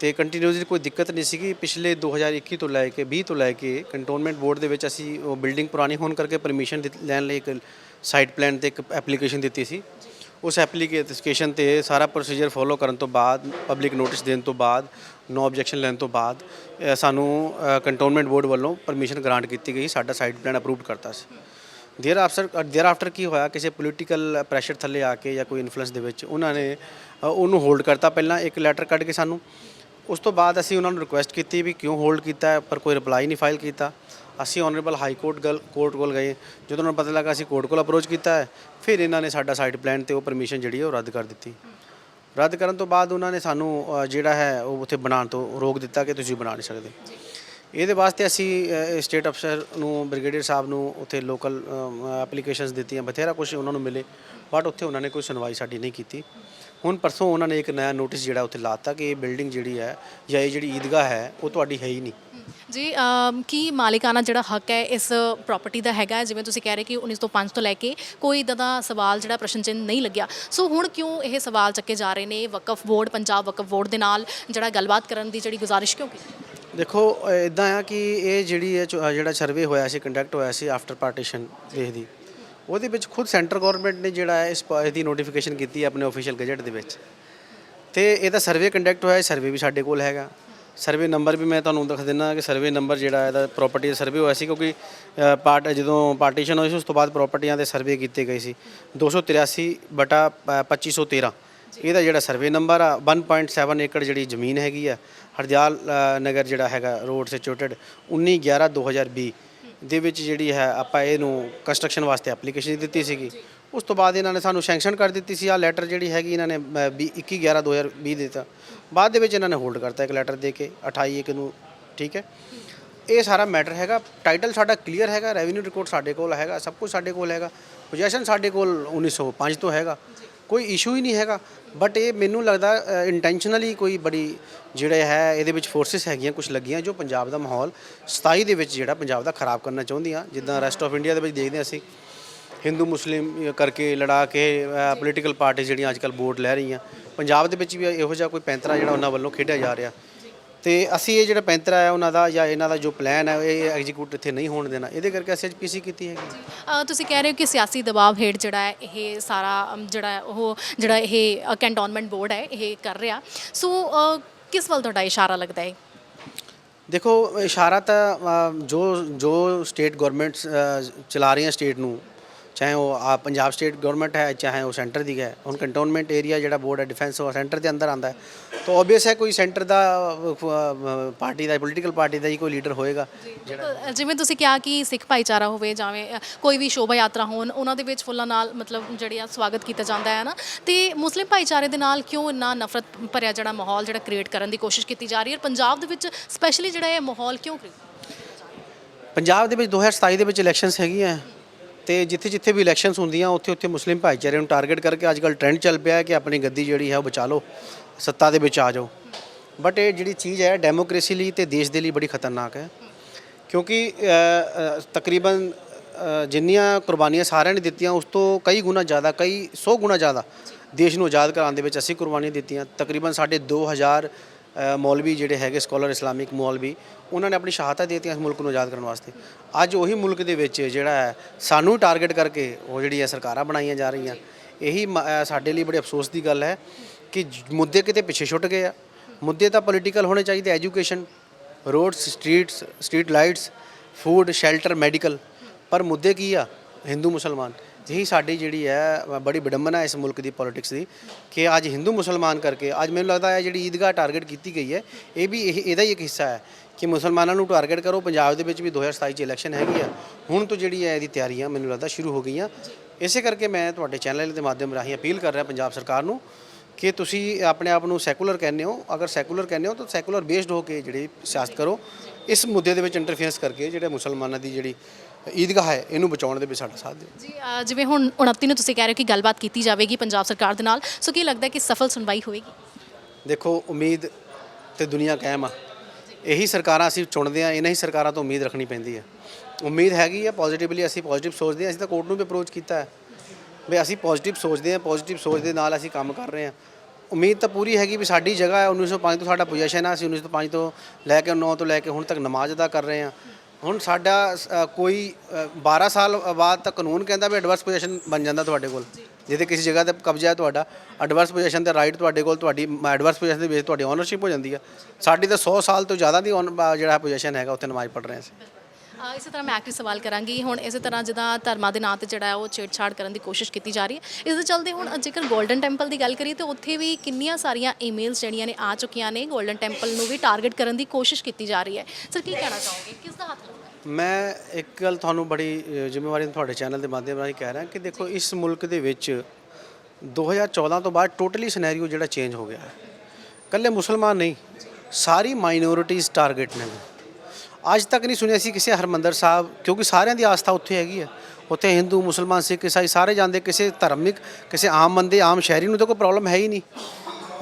ਤੇ ਕੰਟੀਨਿਊਸਲੀ ਕੋਈ ਦਿੱਕਤ ਨਹੀਂ ਸੀਗੀ ਪਿਛਲੇ 2021 ਤੋਂ ਲੈ ਕੇ 20 ਤੋਂ ਲੈ ਕੇ ਕੰਟੋਨਮੈਂਟ ਬੋਰਡ ਦੇ ਵਿੱਚ ਅਸੀਂ ਉਹ ਬਿਲਡਿੰਗ ਪੁਰਾਣੀ ਹੋਣ ਕਰਕੇ ਪਰਮਿਸ਼ਨ ਲੈਣ ਲਈ ਇੱਕ ਸਾਈਟ ਪਲਾਨ ਤੇ ਇੱਕ ਐਪਲੀਕੇਸ਼ਨ ਦਿੱਤੀ ਸੀ। ਉਸ ਐਪਲੀਕੇਸ਼ਨ ਤੇ ਸਾਰਾ ਪ੍ਰੋਸੀਜਰ ਫੋਲੋ ਕਰਨ ਤੋਂ ਬਾਅਦ ਪਬਲਿਕ ਨੋਟਿਸ ਦੇਣ ਤੋਂ ਬਾਅਦ ਨੋ ਆਬਜੈਕਸ਼ਨ ਲੈਣ ਤੋਂ ਬਾਅਦ ਅ, ਸਾਨੂੰ ਕੰਟੋਨਮੈਂਟ ਬੋਰਡ ਵੱਲੋਂ ਪਰਮਿਸ਼ਨ ਗ੍ਰਾਂਟ ਕੀਤੀ ਗਈ ਸਾਡਾ ਸਾਈਟ ਪਲਾਨ ਅਪਰੂਵਡ ਕਰਤਾ ਸੀ। ਦੇਰ ਆਫਟਰ ਦੇਰ ਆਫਟਰ ਕੀ ਹੋਇਆ ਕਿਸੇ ਪੋਲੀਟੀਕਲ ਪ੍ਰੈਸ਼ਰ ਥੱਲੇ ਆ ਕੇ ਜਾਂ ਕੋਈ ਇਨਫਲੂਐਂਸ ਦੇ ਵਿੱਚ ਉਹਨਾਂ ਨੇ ਅ, ਉਹਨੂੰ ਹੋਲਡ ਕਰਤਾ ਪਹਿਲਾਂ ਇੱਕ ਲੈਟਰ ਕੱਢ ਕੇ ਸਾਨੂੰ। ਉਸ ਤੋਂ ਬਾਅਦ ਅਸੀਂ ਉਹਨਾਂ ਨੂੰ ਰਿਕੁਐਸਟ ਕੀਤੀ ਵੀ ਕਿਉਂ ਹੋਲਡ ਕੀਤਾ ਹੈ, ਪਰ ਕੋਈ ਰਿਪਲਾਈ ਨਹੀਂ ਫਾਈਲ ਕੀਤਾ। ਅਸੀਂ ਆਨਰੇਬਲ ਹਾਈ ਕੋਰਟ ਗਲ ਕੋਰਟ ਕੋਲ ਗਏ। ਜਦੋਂ ਉਹਨਾਂ ਨੂੰ ਪਤਾ ਲੱਗਾ ਅਸੀਂ ਕੋਰਟ ਕੋਲ ਅਪਰੋਚ ਕੀਤਾ। ਹੈ ਫਿਰ ਇਹਨਾਂ ਨੇ ਸਾਡਾ ਸਾਈਟ ਪਲਾਨ ਤੇ ਉਹ ਪਰਮਿਸ਼ਨ ਜਿਹੜੀ ਹੈ ਉਹ ਰੱਦ ਕਰ ਦਿੱਤੀ। ਰੱਦ ਕਰਨ ਤੋਂ ਬਾਅਦ ਉਹਨਾਂ ਨੇ ਸਾਨੂੰ ਅ, ਜਿਹੜਾ ਹੈ ਉਹ ਉੱਥੇ ਬਣਾਉਣ ਤੋਂ ਰੋਕ ਦਿੱਤਾ ਕਿ ਤੁਸੀਂ ਬਣਾ ਨਹੀਂ ਸਕਦੇ। ਇਹਦੇ ਵਾਸਤੇ ਅਸੀਂ ਸਟੇਟ ਅਫਸਰ ਨੂੰ ਬ੍ਰਿਗੇਡੀਅਰ ਸਾਹਿਬ ਨੂੰ ਉੱਥੇ ਲੋਕਲ ਐਪਲੀਕੇਸ਼ਨਸ ਦਿੱਤੀਆਂ ਬਥੇਰਾ ਕੁਝ ਉਹਨਾਂ ਨੂੰ ਮਿਲੇ ਬਟ ਉੱਥੇ ਉਹਨਾਂ ਨੇ ਕੋਈ ਸੁਣਵਾਈ ਸਾਡੀ ਨਹੀਂ ਕੀਤੀ। ਹੁਣ ਪਰਸੋਂ ਉਹਨਾਂ ਨੇ ਇੱਕ ਨਇਆ ਨੋਟਿਸ ਜਿਹੜਾ ਉੱਥੇ ਲਾਤਾ ਕਿ ਇਹ ਬਿਲਡਿੰਗ ਜਿਹੜੀ ਹੈ ਜਾਂ ਇਹ ਜਿਹੜੀ ਈਦਗਾਹ ਹੈ ਉਹ ਤੁਹਾਡੀ ਹੈ ਹੀ ਨਹੀਂ। ਜੀ ਅਮ, ਕੀ ਮਾਲਿਕਾਨਾ ਜਿਹੜਾ ਹੱਕ ਹੈ ਇਸ ਪ੍ਰਾਪਰਟੀ ਦਾ ਹੈਗਾ? ਹੈ? ਜਿਵੇਂ ਤੁਸੀਂ ਕਹਿ ਰਹੇ ਕਿ 1905 ਤੋਂ ਲੈ ਕੇ ਕੋਈ ਇਦਾਂ ਦਾ ਸਵਾਲ ਜਿਹੜਾ ਪ੍ਰਸ਼ਨ ਚਿੰਨ੍ਹ ਨਹੀਂ ਲੱਗਿਆ। ਸੋ ਹੁਣ ਕਿਉਂ ਇਹ ਸਵਾਲ ਚੱਕੇ ਜਾ ਰਹੇ ਨੇ ਵਕਫ ਬੋਰਡ ਪੰਜਾਬ ਵਕਫ ਬੋਰਡ ਦੇ ਨਾਲ ਜਿਹੜਾ ਗੱਲਬਾਤ ਕਰਨ ਦੀ ਜਿਹੜੀ ਗੁਜ਼ਾਰਿਸ਼ ਕਿਉਂ ਕੀਤੀ? ਦੇਖੋ ਇਦਾਂ ਆ ਕਿ ਇਹ ਜਿਹੜੀ ਹੈ ਜੋ- ਜਿਹੜਾ ਸਰਵੇ ਹੋਇਆ ਸੀ ਕੰਡਕਟ ਹੋਇਆ ਸੀ ਆਫਟਰ ਪਾਰਟੀਸ਼ਨ ਦੇਸ਼ ਦੀ ਉਹਦੇ ਵਿੱਚ ਖੁਦ ਸੈਂਟਰ ਗਵਰਨਮੈਂਟ ਨੇ ਜਿਹੜਾ ਹੈ ਇਸ ਪ- ਇਹਦੀ ਨੋਟੀਫਿਕੇਸ਼ਨ ਕੀਤੀ ਹੈ ਆਪਣੇ ਅਫੀਸ਼ੀਅਲ ਗਜਟ ਦੇ ਵਿੱਚ। ਤੇ ਇਹਦਾ ਸਰਵੇ ਕੰਡਕਟ ਹੋਇਆ ਸਰਵੇ ਵੀ ਸਾਡੇ ਕੋਲ ਹੈਗਾ। ਸਰਵੇ ਨੰਬਰ ਵੀ ਮੈਂ ਤੁਹਾਨੂੰ ਦਿਖਾ ਦਿੰਦਾ ਕਿ ਸਰਵੇ ਨੰਬਰ ਜਿਹੜਾ ਇਹਦਾ ਪ੍ਰਾਪਰਟੀ ਦਾ ਸਰਵੇ ਹੋਇਆ ਸੀ ਕਿਉਂਕਿ ਅ, ਪਾਰਟ ਜਦੋਂ ਪਾਰਟੀਸ਼ਨ ਹੋਈ ਸੀ ਉਸ ਤੋਂ ਬਾਅਦ ਪ੍ਰਾਪਰਟੀਆਂ ਦੇ ਸਰਵੇ ਕੀਤੇ ਗਏ ਸੀ। 283 ਬਟਾ ਅ, 2513 ਇਹਦਾ ਜਿਹੜਾ ਸਰਵੇ ਨੰਬਰ ਆ 1.7 ਏਕੜ ਜਿਹੜੀ ਜ਼ਮੀਨ ਹੈਗੀ ਆ ਹਰਦਿਆਲ ਨਗਰ ਜਿਹੜਾ ਹੈਗਾ ਰੋਡ ਸਿਚੁਏਟਡ 19 11 2020 ਦੇ ਵਿੱਚ ਜਿਹੜੀ ਹੈ, ਆਪਾਂ ਇਹਨੂੰ ਕੰਸਟਰਕਸ਼ਨ ਵਾਸਤੇ ਐਪਲੀਕੇਸ਼ਨ ਦਿੱਤੀ ਸੀਗੀ। ਉਸ ਤੋਂ ਬਾਅਦ ਇਹਨਾਂ ਨੇ ਸਾਨੂੰ ਸੈਂਕਸ਼ਨ ਕਰ ਦਿੱਤੀ ਸੀ। ਆ ਲੈਟਰ ਜਿਹੜੀ ਹੈਗੀ ਇਹਨਾਂ ਨੇ 21 11 2020 ਦਿੱਤਾ। ਬਾਅਦ ਦੇ ਵਿੱਚ ਇਹਨਾਂ ਨੇ ਹੋਲਡ ਕਰਤਾ ਇੱਕ ਲੈਟਰ ਦੇ ਕੇ 28 ਇੱਕ ਨੂੰ, ਠੀਕ ਹੈ। ਇਹ ਸਾਰਾ ਮੈਟਰ ਹੈਗਾ। ਟਾਈਟਲ ਸਾਡਾ ਕਲੀਅਰ ਹੈਗਾ। ਰੈਵਨਿਊ ਰਿਕਾਰਡ ਸਾਡੇ ਕੋਲ ਹੈਗਾ। ਸਭ ਕੁਝ ਸਾਡੇ ਕੋਲ ਹੈਗਾ। ਪੋਜੀਸ਼ਨ ਸਾਡੇ ਕੋਲ 1905 ਤੋਂ ਹੈਗਾ। ਕੋਈ ਇਸ਼ੂ ਹੀ ਨਹੀਂ ਹੈਗਾ। ਬਟ ਇਹ ਮੈਨੂੰ ਲੱਗਦਾ ਇੰਟੈਂਸ਼ਨਲੀ ਕੋਈ ਬੜੀ ਜਿਹੜੇ ਹੈ, ਇਹਦੇ ਵਿੱਚ ਫੋਰਸਸ ਹੈਗੀਆਂ ਕੁਝ ਲੱਗੀਆਂ ਜੋ ਪੰਜਾਬ ਦਾ ਮਾਹੌਲ 27 ਦੇ ਵਿੱਚ ਜਿਹੜਾ ਪੰਜਾਬ ਦਾ ਖਰਾਬ ਕਰਨਾ ਚਾਹੁੰਦੀਆਂ। ਜਿੱਦਾਂ ਰੈਸਟ ਆਫ ਇੰਡੀਆ ਦੇ ਵਿੱਚ ਦੇਖਦੇ ਹਾਂ ਅਸੀਂ। ਹਿੰਦੂ ਮੁਸਲਿਮ ਕਰਕੇ ਲੜਾ ਕੇ ਪੋਲੀਟੀਕਲ ਪਾਰਟੀ ਜਿਹੜੀਆਂ ਅੱਜਕੱਲ ਵੋਟ ਲੈ ਰਹੀਆਂ। ਪੰਜਾਬ ਦੇ ਵਿੱਚ ਵੀ ਇਹੋ ਜਿਹਾ ਕੋਈ ਪੈਂਤਰਾ ਜਿਹੜਾ ਉਹਨਾਂ ਵੱਲੋਂ ਖੇਡਿਆ ਜਾ ਰਿਹਾ। ਤੇ ਅਸੀਂ ਇਹ ਜਿਹੜਾ ਪੈਂਤਰਾ ਹੈ ਉਹਨਾਂ ਦਾ ਜਾਂ ਇਹਨਾਂ ਦਾ ਜੋ ਪਲਾਨ ਹੈ ਇਹ ਐਗਜ਼ੀਕਿਊਟ ਇੱਥੇ ਨਹੀਂ ਹੋਣ ਦੇਣਾ। ਇਹਦੇ ਕਰਕੇ ਅਸੀਂ ਅੱਜ ਪੀਸੀ ਕੀਤੀ ਹੈਗੀ। ਅ, ਤੁਸੀਂ ਕਹਿ ਰਹੇ ਹੋ ਕਿ ਸਿਆਸੀ ਦਬਾਅ ਹੇਠ ਜਿਹੜਾ ਹੈ ਇਹ ਸਾਰਾ ਅਮ, ਜਿਹੜਾ ਹੈ ਉਹ ਜਿਹੜਾ ਇਹ ਕੈਂਟੋਨਮੈਂਟ ਬੋਰਡ ਹੈ ਇਹ ਕਰ ਰਿਹਾ। ਸੋ ਅ, ਕਿਸ ਵੱਲ ਤੁਹਾਡਾ ਇਸ਼ਾਰਾ ਲੱਗਦਾ ਹੈ? ਦੇਖੋ ਇਸ਼ਾਰਾ ਤਾਂ ਅ, ਜੋ ਜੋ ਸਟੇਟ ਗਵਰਨਮੈਂਟਸ ਚਲਾ ਰਹੀਆਂ ਸਟੇਟ ਨੂੰ ਚਾਹੇ ਉਹ ਆ ਪੰਜਾਬ ਸਟੇਟ ਗਵਰਨਮੈਂਟ ਹੈ ਚਾਹੇ ਉਹ ਸੈਂਟਰ ਦੀ ਹੈ ਹੁਣ ਕੰਟੋਨਮੈਂਟ ਏਰੀਆ ਜਿਹੜਾ ਬੋਰਡ ਹੈ ਡਿਫੈਂਸ ਉਹ ਸੈਂਟਰ ਦੇ ਅੰਦਰ ਆਂਦਾ ਹੈ। ਤਾਂ ਆਬਵੀਅਸ ਹੈ ਕੋਈ ਸੈਂਟਰ ਦਾ ਪਾਰਟੀ ਦਾ ਪੋਲੀਟੀਕਲ ਪਾਰਟੀ ਦਾ ਹੀ ਕੋਈ ਲੀਡਰ ਹੋਏਗਾ। ਜਿਵੇਂ ਤੁਸੀਂ ਕਿਹਾ ਕਿ ਸਿੱਖ ਭਾਈਚਾਰਾ ਹੋਵੇ ਜਾਵੇਂ ਕੋਈ ਵੀ ਸ਼ੋਭਾ ਯਾਤਰਾ ਹੋਣ ਉਹਨਾਂ ਦੇ ਵਿੱਚ ਫੁੱਲਾਂ ਨਾਲ ਮਤਲਬ ਜਿਹੜੀ ਆ ਸਵਾਗਤ ਕੀਤਾ ਜਾਂਦਾ ਹੈ ਨਾ। ਤੇ ਮੁਸਲਿਮ ਭਾਈਚਾਰੇ ਦੇ ਨਾਲ ਕਿਉਂ ਇੰਨਾ ਨਫ਼ਰਤ ਭਰਿਆ ਜਿਹੜਾ ਮਾਹੌਲ ਜਿਹੜਾ ਕ੍ਰੀਏਟ ਕਰਨ ਦੀ ਕੋਸ਼ਿਸ਼ ਕੀਤੀ ਜਾ ਰਹੀ ਹੈ? ਪੰਜਾਬ ਦੇ ਵਿੱਚ ਸਪੈਸ਼ਲੀ ਜਿਹੜਾ ਇਹ ਮਾਹੌਲ ਕਿਉਂ create ਪੰਜਾਬ ਦੇ ਵਿੱਚ 2027 ਦੇ ਵਿੱਚ ਇਲੈਕਸ਼ਨਸ ਹੈਗੀਆਂ। ਤੇ ਜਿੱਥੇ ਜਿੱਥੇ ਵੀ ਇਲੈਕਸ਼ਨਸ ਹੁੰਦੀਆਂ ਉੱਥੇ ਉੱਥੇ ਮੁਸਲਿਮ ਭਾਈਚਾਰੇ ਨੂੰ ਟਾਰਗੇਟ ਕਰਕੇ ਅੱਜ ਅੱਜਕੱਲ ਟ੍ਰੈਂਡ ਚੱਲ ਪਿਆ ਹੈ ਕਿ ਆਪਣੀ ਗੱਦੀ ਜਿਹੜੀ ਹੈ ਉਹ ਬਚਾ ਲਓ ਸੱਤਾ ਦੇ ਵਿੱਚ ਆ ਜਾਓ। ਬਟ ਇਹ ਜਿਹੜੀ ਚੀਜ਼ ਹੈ ਡੈਮੋਕ੍ਰੇਸੀ ਲਈ ਤੇ ਦੇਸ਼ ਦੇ ਲਈ ਬੜੀ ਖਤਰਨਾਕ ਹੈ। ਕਿਉਂਕਿ ਤਕਰੀਬਨ ਜਿੰਨੀਆਂ ਕੁਰਬਾਨੀਆਂ ਸਾਰਿਆਂ ਨੇ ਦਿੱਤੀਆਂ ਉਸ ਤੋਂ ਕਈ ਗੁਣਾ ਜ਼ਿਆਦਾ ਕਈ 100 ਗੁਣਾ ਜ਼ਿਆਦਾ ਦੇਸ਼ ਨੂੰ ਆਜ਼ਾਦ ਕਰਾਉਣ ਦੇ ਵਿੱਚ ਅਸੀਂ ਕੁਰਬਾਨੀਆਂ ਦਿੱਤੀਆਂ। ਤਕਰੀਬਨ ਸਾਡੇ 2000 ਅ, ਮੌਲਵੀ ਜਿਹੜੇ ਹੈਗੇ ਸਕਾਲਰ ਇਸਲਾਮਿਕ ਮੌਲਵੀ, ਉਹਨਾਂ ਨੇ ਆਪਣੀ ਸ਼ਹਾਦਤਾਂ ਦੇ ਦਿੱਤੀਆਂ ਇਸ ਮੁਲਕ ਨੂੰ ਆਜ਼ਾਦ ਕਰਨ ਵਾਸਤੇ। ਅੱਜ ਉਹੀ ਮੁਲਕ ਦੇ ਵਿੱਚ ਜਿਹੜਾ ਹੈ, ਸਾਨੂੰ ਟਾਰਗੇਟ ਕਰਕੇ ਉਹ ਜਿਹੜੀ ਹੈ ਸਰਕਾਰਾਂ ਬਣਾਈਆਂ ਜਾ ਰਹੀਆਂ। ਇਹੀ ਮ- ਸਾਡੇ ਲਈ ਬੜੇ ਅਫਸੋਸ ਦੀ ਗੱਲ ਹੈ ਕਿ ਮੁੱਦੇ ਕਿਤੇ ਪਿੱਛੇ ਛੁੱਟ ਗਏ ਆ। ਮੁੱਦੇ ਤਾਂ ਪੋਲੀਟੀਕਲ ਹੋਣੇ ਚਾਹੀਦੇ education roads streets street lights food shelter medical ਪਰ ਮੁੱਦੇ ਕੀ ਆ? ਹਿੰਦੂ ਮੁਸਲਮਾਨ। ਇਹੀ ਸਾਡੀ ਜਿਹੜੀ ਹੈ ਬੜੀ ਵਿਡੰਬਨਾ ਹੈ ਇਸ ਮੁਲਕ ਦੀ ਪੋਲਿਟਿਕਸ ਦੀ, ਕਿ ਅੱਜ ਹਿੰਦੂ ਮੁਸਲਮਾਨ ਕਰਕੇ, ਅੱਜ ਮੈਨੂੰ ਲੱਗਦਾ ਹੈ ਜਿਹੜੀ ਈਦਗਾਹ ਟਾਰਗੇਟ ਕੀਤੀ ਗਈ ਹੈ, ਇਹ ਵੀ ਇਹ, ਇਹਦਾ ਹੀ ਇੱਕ ਹਿੱਸਾ ਹੈ ਕਿ ਮੁਸਲਮਾਨਾਂ ਨੂੰ ਟਾਰਗੇਟ ਕਰੋ। ਪੰਜਾਬ ਦੇ ਵਿੱਚ ਵੀ 2027 ਚ ਇਲੈਕਸ਼ਨ ਹੈਗੀ ਆ। ਹੁਣ ਤੋਂ ਜਿਹੜੀ ਹੈ ਇਹਦੀ ਤਿਆਰੀਆਂ ਮੈਨੂੰ ਲੱਗਦਾ ਸ਼ੁਰੂ ਹੋ ਗਈਆਂ। ਇਸੇ ਕਰਕੇ ਮੈਂ ਤੁਹਾਡੇ ਚੈਨਲ ਦੇ ਮਾਧਿਅਮ ਰਾਹੀਂ ਅਪੀਲ ਕਰ ਰਿਹਾ ਪੰਜਾਬ ਸਰਕਾਰ ਨੂੰ ਕਿ ਤੁਸੀਂ ਆਪਣੇ ਆਪ ਨੂੰ ਸੈਕੂਲਰ ਕਹਿੰਦੇ ਹੋ। ਅਗਰ ਸੈਕੂਲਰ ਕਹਿੰਦੇ ਹੋ ਤਾਂ ਸੈਕੂਲਰ ਬੇਸਡ ਹੋ ਕੇ ਜਿਹੜੀ ਸਿਆਸਤ ਕਰੋ। ਇਸ ਮੁੱਦੇ ਦੇ ਵਿੱਚ ਇੰਟਰਫੇਰੈਂਸ ਕਰਕੇ ਜਿਹੜੇ ਮੁਸਲਮਾਨਾਂ ਦੀ ਜਿਹੜੀ ਈਦਗਾਹ ਹੈ ਇਹਨੂੰ ਬਚਾਉਣ ਦੇ ਵਿੱਚ ਸਾਡਾ ਸਾਥ ਦਿਓ। ਜੀ ਅ, ਜਿਵੇਂ ਹੁਣ 29 ਨੂੰ ਤੁਸੀਂ ਕਹਿ ਰਹੇ ਹੋ ਕਿ ਗੱਲਬਾਤ ਕੀਤੀ ਜਾਵੇਗੀ ਪੰਜਾਬ ਸਰਕਾਰ ਦੇ ਨਾਲ ਸੋ ਕੀ ਲੱਗਦਾ ਹੈ ਕਿ ਸਫਲ ਸੁਣਵਾਈ ਹੋਵੇਗੀ? ਦੇਖੋ ਉਮੀਦ ਤੇ ਦੁਨੀਆ ਕਾਇਮ ਆ। ਇਹੀ ਸਰਕਾਰਾਂ ਅਸੀਂ ਚੁਣਦੇ ਆ ਇਹਨਾਂ ਹੀ ਸਰਕਾਰਾਂ ਤੋਂ ਉਮੀਦ ਰੱਖਣੀ ਪੈਂਦੀ ਹੈ। ਉਮੀਦ ਹੈਗੀ ਆ ਪੋਜ਼ਿਟਿਵਲੀ ਅਸੀਂ ਪੋਜ਼ਿਟਿਵ ਸੋਚਦੇ ਆ ਅਸੀਂ ਤਾਂ ਕੋਰਟ ਨੂੰ ਵੀ ਅਪਰੋਚ ਕੀਤਾ ਹੈ। ਵੀ ਅਸੀਂ ਪੋਜ਼ਿਟਿਵ ਸੋਚਦੇ ਆ ਪੋਜ਼ਿਟਿਵ ਸੋਚ ਦੇ ਨਾਲ ਅਸੀਂ ਕੰਮ ਕਰ ਰਹੇ ਆ ਉਮੀਦ ਤਾਂ ਪੂਰੀ ਹੈਗੀ ਵੀ ਸਾਡੀ ਜਗ੍ਹਾ ਹੈ 1905 ਤੋਂ ਸਾਡਾ ਪੋਜੀਸ਼ਨ ਆ ਅਸੀਂ 1905 ਤੋਂ ਲੈ ਕੇ 9 ਤੋਂ ਲੈ ਕੇ ਹੁਣ ਤੱਕ ਨਮਾਜ਼ ਅਦਾ ਕਰ ਰਹੇ ਆ ਹੁਣ ਸਾਡਾ ਅ, ਕੋਈ ਅ, 12 ਸਾਲ ਬਾਅਦ ਤਾਂ ਕਾਨੂੰਨ ਕਹਿੰਦਾ ਵੀ ਐਡਵਰਸ ਪੋਜੀਸ਼ਨ ਬਣ ਜਾਂਦਾ ਤੁਹਾਡੇ ਕੋਲ। ਜਿਹਦੇ ਕਿਸੇ ਜਗ੍ਹਾ ਤੇ ਕਬਜ਼ਾ ਹੈ ਤੁਹਾਡਾ ਐਡਵਰਸ ਪੋਜੀਸ਼ਨ ਤੇ ਰਾਈਟ ਤੁਹਾਡੇ ਕੋਲ ਤੁਹਾਡੀ ਐਡਵਰਸ ਪੋਜੀਸ਼ਨ ਦੇ ਵਿੱਚ ਤੁਹਾਡੀ ਓਨਰਸ਼ਿਪ ਹੋ ਜਾਂਦੀ ਹੈ ਸਾਡੀ ਤਾਂ 100 ਸਾਲ ਤੋਂ ਜ਼ਿਆਦਾ ਦੀ ਅ, ਜਿਹੜਾ ਪੋਜੀਸ਼ਨ ਹੈਗਾ ਉੱਥੇ ਨਮਾਜ਼ ਪੜ੍ਹ ਰਹੇ ਅਸੀਂ। ਅ, ਇਸੇ ਤਰ੍ਹਾਂ ਮੈਂ ਆਖਰੀ ਸਵਾਲ ਕਰਾਂਗੀ। ਹੁਣ ਇਸੇ ਤਰ੍ਹਾਂ ਜਿੱਦਾਂ ਧਰਮਾਂ ਦੇ ਨਾਂ ਤੇ ਜਿਹੜਾ ਹੈ ਉਹ ਛੇੜਛਾੜ ਕਰਨ ਦੀ ਕੋਸ਼ਿਸ਼ ਕੀਤੀ ਜਾ ਰਹੀ ਹੈ। ਇਸ ਦੇ ਚਲਦੇ ਹੁਣ ਜੇਕਰ 골ਡਨ ਟੈਂਪਲ ਦੀ ਗੱਲ ਕਰੀਏ ਤਾਂ ਉੱਥੇ ਵੀ ਕਿੰਨੀਆਂ ਸਾਰੀਆਂ ਈਮੇਲਸ ਜਿਹੜੀਆਂ ਨੇ ਆ ਚੁੱਕੀਆਂ ਨੇ। 골ਡਨ ਟੈਂਪਲ ਨੂੰ ਵੀ ਟਾਰਗੇਟ ਕਰਨ ਦੀ ਕੋਸ਼ਿਸ਼ ਕੀਤੀ ਜਾ ਰਹੀ ਹੈ। ਸਰ ਕੀ ਕਹਿਣਾ ਚਾਹੋਗੇ? ਕਿਸ ਦਾ ਹੱਥ ਲੱਗਦਾ ਹੈ? ਮੈਂ ਇੱਕ ਗੱਲ ਤੁਹਾਨੂੰ ਬੜੀ ਅ, ਜ਼ਿੰਮੇਵਾਰੀ ਨਾਲ ਤੁਹਾਡੇ ਚੈਨਲ ਦੇ ਮਾਧਿਅਮ ਰਾਹੀਂ ਕਹਿ ਰਿਹਾ ਕਿ ਦੇਖੋ ਇਸ ਮੁਲਕ ਦੇ ਵਿੱਚ 2014 ਤੋਂ ਬਾਅਦ ਟੋਟਲੀ ਸਿਨੈਰੀਓ ਜਿਹੜਾ ਚੇਂਜ ਹੋ ਗਿਆ ਹੈ। ਕੱਲੇ ਮੁਸਲਮਾਨ ਨਹੀਂ ਸਾਰੀ ਮਾਈਨੋਰਿਟੀਜ਼ ਟਾਰਗੇਟ ਨੇ। ਅੱਜ ਤੱਕ ਨਹੀਂ ਸੁਣਿਆ ਸੀ ਕਿਸੇ ਹਰਮੰਦਰ ਸਾਹਿਬ, ਕਿਉਂਕਿ ਸਾਰਿਆਂ ਦੀ ਆਸਥਾ ਉੱਥੇ ਹੈਗੀ ਹੈ ਉੱਥੇ ਹਿੰਦੂ, ਮੁਸਲਮਾਨ, ਸਿੱਖ, ਈਸਾਈ ਸਾਰੇ ਜਾਂਦੇ, ਕਿਸੇ ਧਾਰਮਿਕ, ਕਿਸੇ ਆਮ ਬੰਦੇ, ਆਮ ਸ਼ਹਿਰੀ ਨੂੰ ਤਾਂ ਕੋਈ ਪ੍ਰੋਬਲਮ ਹੈ ਹੀ ਨਹੀਂ।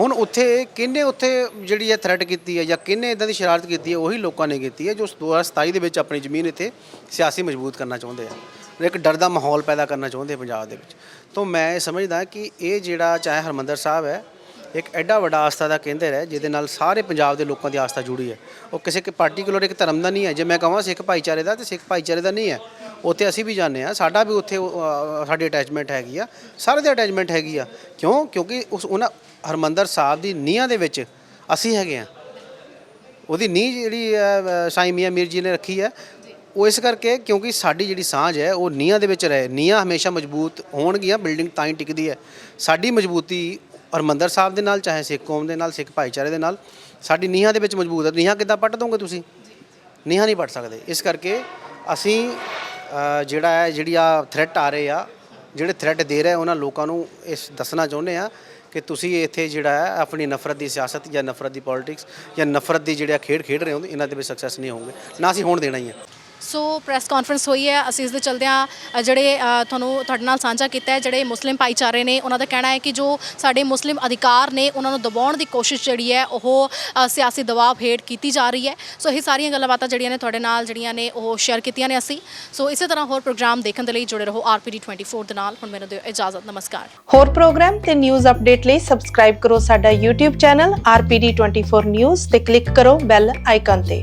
ਹੁਣ ਉੱਥੇ ਕਿੰਨੇ ਉੱਥੇ ਜਿਹੜੀ ਹੈ ਥ੍ਰੈਟ ਕੀਤੀ ਹੈ ਜਾਂ ਕਿੰਨੇ ਇਦਾਂ ਦੀ ਸ਼ਰਾਰਤ ਕੀਤੀ ਹੈ, ਉਹੀ ਲੋਕਾਂ ਨੇ ਕੀਤੀ ਹੈ, ਜੋ 2027 ਦੇ ਵਿੱਚ ਆਪਣੀ ਜ਼ਮੀਨ ਇੱਥੇ ਸਿਆਸੀ ਮਜ਼ਬੂਤ ਕਰਨਾ ਚਾਹੁੰਦੇ ਆ। ਇੱਕ ਡਰ ਦਾ ਮਾਹੌਲ ਪੈਦਾ ਕਰਨਾ ਚਾਹੁੰਦੇ ਪੰਜਾਬ ਦੇ ਵਿੱਚ। ਤੋਂ ਮੈਂ ਇਹ ਸਮਝਦਾ ਕਿ ਇਹ ਜਿਹੜਾ ਚਾਹੇ ਹਰਮੰਦਰ ਸਾਹਿਬ ਹੈ ਇੱਕ ਐਡਾ ਵੱਡਾ ਆਸਥਾ ਦਾ ਕੇਂਦਰ ਹੈ ਜਿਹਦੇ ਨਾਲ ਸਾਰੇ ਪੰਜਾਬ ਦੇ ਲੋਕਾਂ ਦੀ ਆਸਥਾ ਜੁੜੀ ਹੈ। ਉਹ ਕਿਸੇ ਕਿ ਪਾਰਟਿਕੂਲਰ ਇੱਕ ਧਰਮ ਦਾ ਨਹੀਂ ਹੈ। ਜੇ ਮੈਂ ਕਹਾਂ ਸਿੱਖ ਭਾਈਚਾਰੇ ਦਾ ਤੇ ਸਿੱਖ ਭਾਈਚਾਰੇ ਦਾ ਨਹੀਂ ਹੈ। ਉੱਥੇ ਅਸੀਂ ਵੀ ਜਾਂਦੇ ਆ ਸਾਡਾ ਵੀ ਉੱਥੇ ਸਾਡੀ ਅਟੈਚਮੈਂਟ ਹੈਗੀ ਆ। ਸਾਰੇ ਦੀ ਅਟੈਚਮੈਂਟ ਹੈਗੀ ਆ। ਕਿਉਂ? ਕਿਉਂਕਿ ਉਸ ਉਹਨਾਂ ਹਰਮੰਦਰ ਸਾਹਿਬ ਦੀ ਨੀਹਾਂ ਦੇ ਵਿੱਚ ਅਸੀਂ ਹੈਗੇ ਆ ਉਹਦੀ ਨੀਂਹ ਜਿਹੜੀ ਹੈ, ਸਾਈਂ ਮੀਆਂ ਮੀਰ ਜੀ ਨੇ ਰੱਖੀ ਹੈ। ਉਹ ਇਸ ਕਰਕੇ ਕਿਉਂਕਿ ਸਾਡੀ ਜਿਹੜੀ ਸਾਂਝ ਹੈ ਉਹ ਨੀਹਾਂ ਦੇ ਵਿੱਚ ਰਹੇ। ਨੀਹਾਂ ਹਮੇਸ਼ਾ ਮਜ਼ਬੂਤ ਹੋਣਗੀਆਂ। ਬਿਲਡਿੰਗ ਤਾਂ ਹੀ ਟਿਕਦੀ ਹੈ। ਸਾਡੀ ਮਜ਼ਬੂਤੀ ਹਰਮੰਦਰ ਸਾਹਿਬ ਦੇ ਨਾਲ, ਚਾਹੇ ਸਿੱਖ ਕੌਮ ਦੇ ਨਾਲ, ਸਿੱਖ ਭਾਈਚਾਰੇ ਦੇ ਨਾਲ, ਸਾਡੀ ਨੀਹਾਂ ਦੇ ਵਿੱਚ ਮਜ਼ਬੂਤ ਹੈ। ਨੀਹਾਂ ਕਿੱਦਾਂ ਪੱਟ ਦੋਗੇ ਤੁਸੀਂ? ਨੀਹਾਂ ਨਹੀਂ ਪੱਟ ਸਕਦੇ। ਇਸ ਕਰਕੇ ਅਸੀਂ ਜਿਹੜਾ ਹੈ, ਜਿਹੜੀ ਆ ਥ੍ਰੈਟ ਆ ਰਹੇ ਆ, ਜਿਹੜੇ ਥ੍ਰੈਟ ਦੇ ਰਹੇ ਉਹਨਾਂ ਲੋਕਾਂ ਨੂੰ ਇਸ ਦੱਸਣਾ ਚਾਹੁੰਦੇ ਆ ਕਿ ਤੁਸੀਂ ਇੱਥੇ ਜਿਹੜਾ ਹੈ, ਆਪਣੀ ਨਫ਼ਰਤ ਦੀ ਸਿਆਸਤ ਜਾਂ ਨਫ਼ਰਤ ਦੀ ਪੋਲਿਟਿਕਸ ਜਾਂ ਨਫ਼ਰਤ ਦੀ ਜਿਹੜਾ ਖੇਡ ਖੇਡ ਰਹੇ ਹੋ, ਇਹਨਾਂ ਦੇ ਵਿੱਚ ਸਕਸੈਸ ਨਹੀਂ ਹੋਵੋਗੇ। ਨਾ ਅਸੀਂ ਹੋਣ ਦੇਣਾ ਹੀ ਹੈ। ਸੋ ਪ੍ਰੈਸ ਕਾਨਫਰੰਸ ਹੋਈ ਹੈ। ਅਸੀਂ ਇਸ ਦੇ ਚਲਦਿਆਂ ਜਿਹੜੇ ਤੁਹਾਨੂੰ ਤੁਹਾਡੇ ਨਾਲ ਸਾਂਝਾ ਕੀਤਾ ਹੈ, ਜਿਹੜੇ ਮੁਸਲਿਮ ਭਾਈਚਾਰੇ ਨੇ, ਉਹਨਾਂ ਦਾ ਕਹਿਣਾ ਹੈ ਕਿ ਜੋ ਸਾਡੇ ਮੁਸਲਿਮ ਅਧਿਕਾਰ ਨੇ, ਉਹਨਾਂ ਨੂੰ ਦਬਾਉਣ ਦੀ ਕੋਸ਼ਿਸ਼ ਜਿਹੜੀ ਹੈ, ਉਹ ਸਿਆਸੀ ਦਬਾਅ ਹੇਠ ਕੀਤੀ ਜਾ ਰਹੀ ਹੈ। ਸੋ ਇਹ ਸਾਰੀਆਂ ਗੱਲਾਂ ਬਾਤਾਂ ਜਿਹੜੀਆਂ ਨੇ ਤੁਹਾਡੇ ਨਾਲ, ਜਿਹੜੀਆਂ ਨੇ, ਉਹ ਸ਼ੇਅਰ ਕੀਤੀਆਂ ਨੇ ਅਸੀਂ। ਸੋ ਇਸੇ ਤਰ੍ਹਾਂ ਹੋਰ ਪ੍ਰੋਗਰਾਮ ਦੇਖਣ ਦੇ ਲਈ ਜੁੜੇ ਰਹੋ ਆਰਪੀਡੀ 24 ਦੇ ਨਾਲ। ਹੁਣ ਮੈਨੂੰ ਦਿਓ ਇਜਾਜ਼ਤ। ਨਮਸਕਾਰ। ਹੋਰ ਪ੍ਰੋਗਰਾਮ ਤੇ ਨਿਊਜ਼ ਅਪਡੇਟ ਲਈ ਸਬਸਕ੍ਰਾਈਬ ਕਰੋ ਸਾਡਾ YouTube ਚੈਨਲ RPD24 ਨਿਊਜ਼ ਤੇ ਕਲਿੱਕ ਕਰੋ ਬੈਲ ਆਈਕਨ ਤੇ।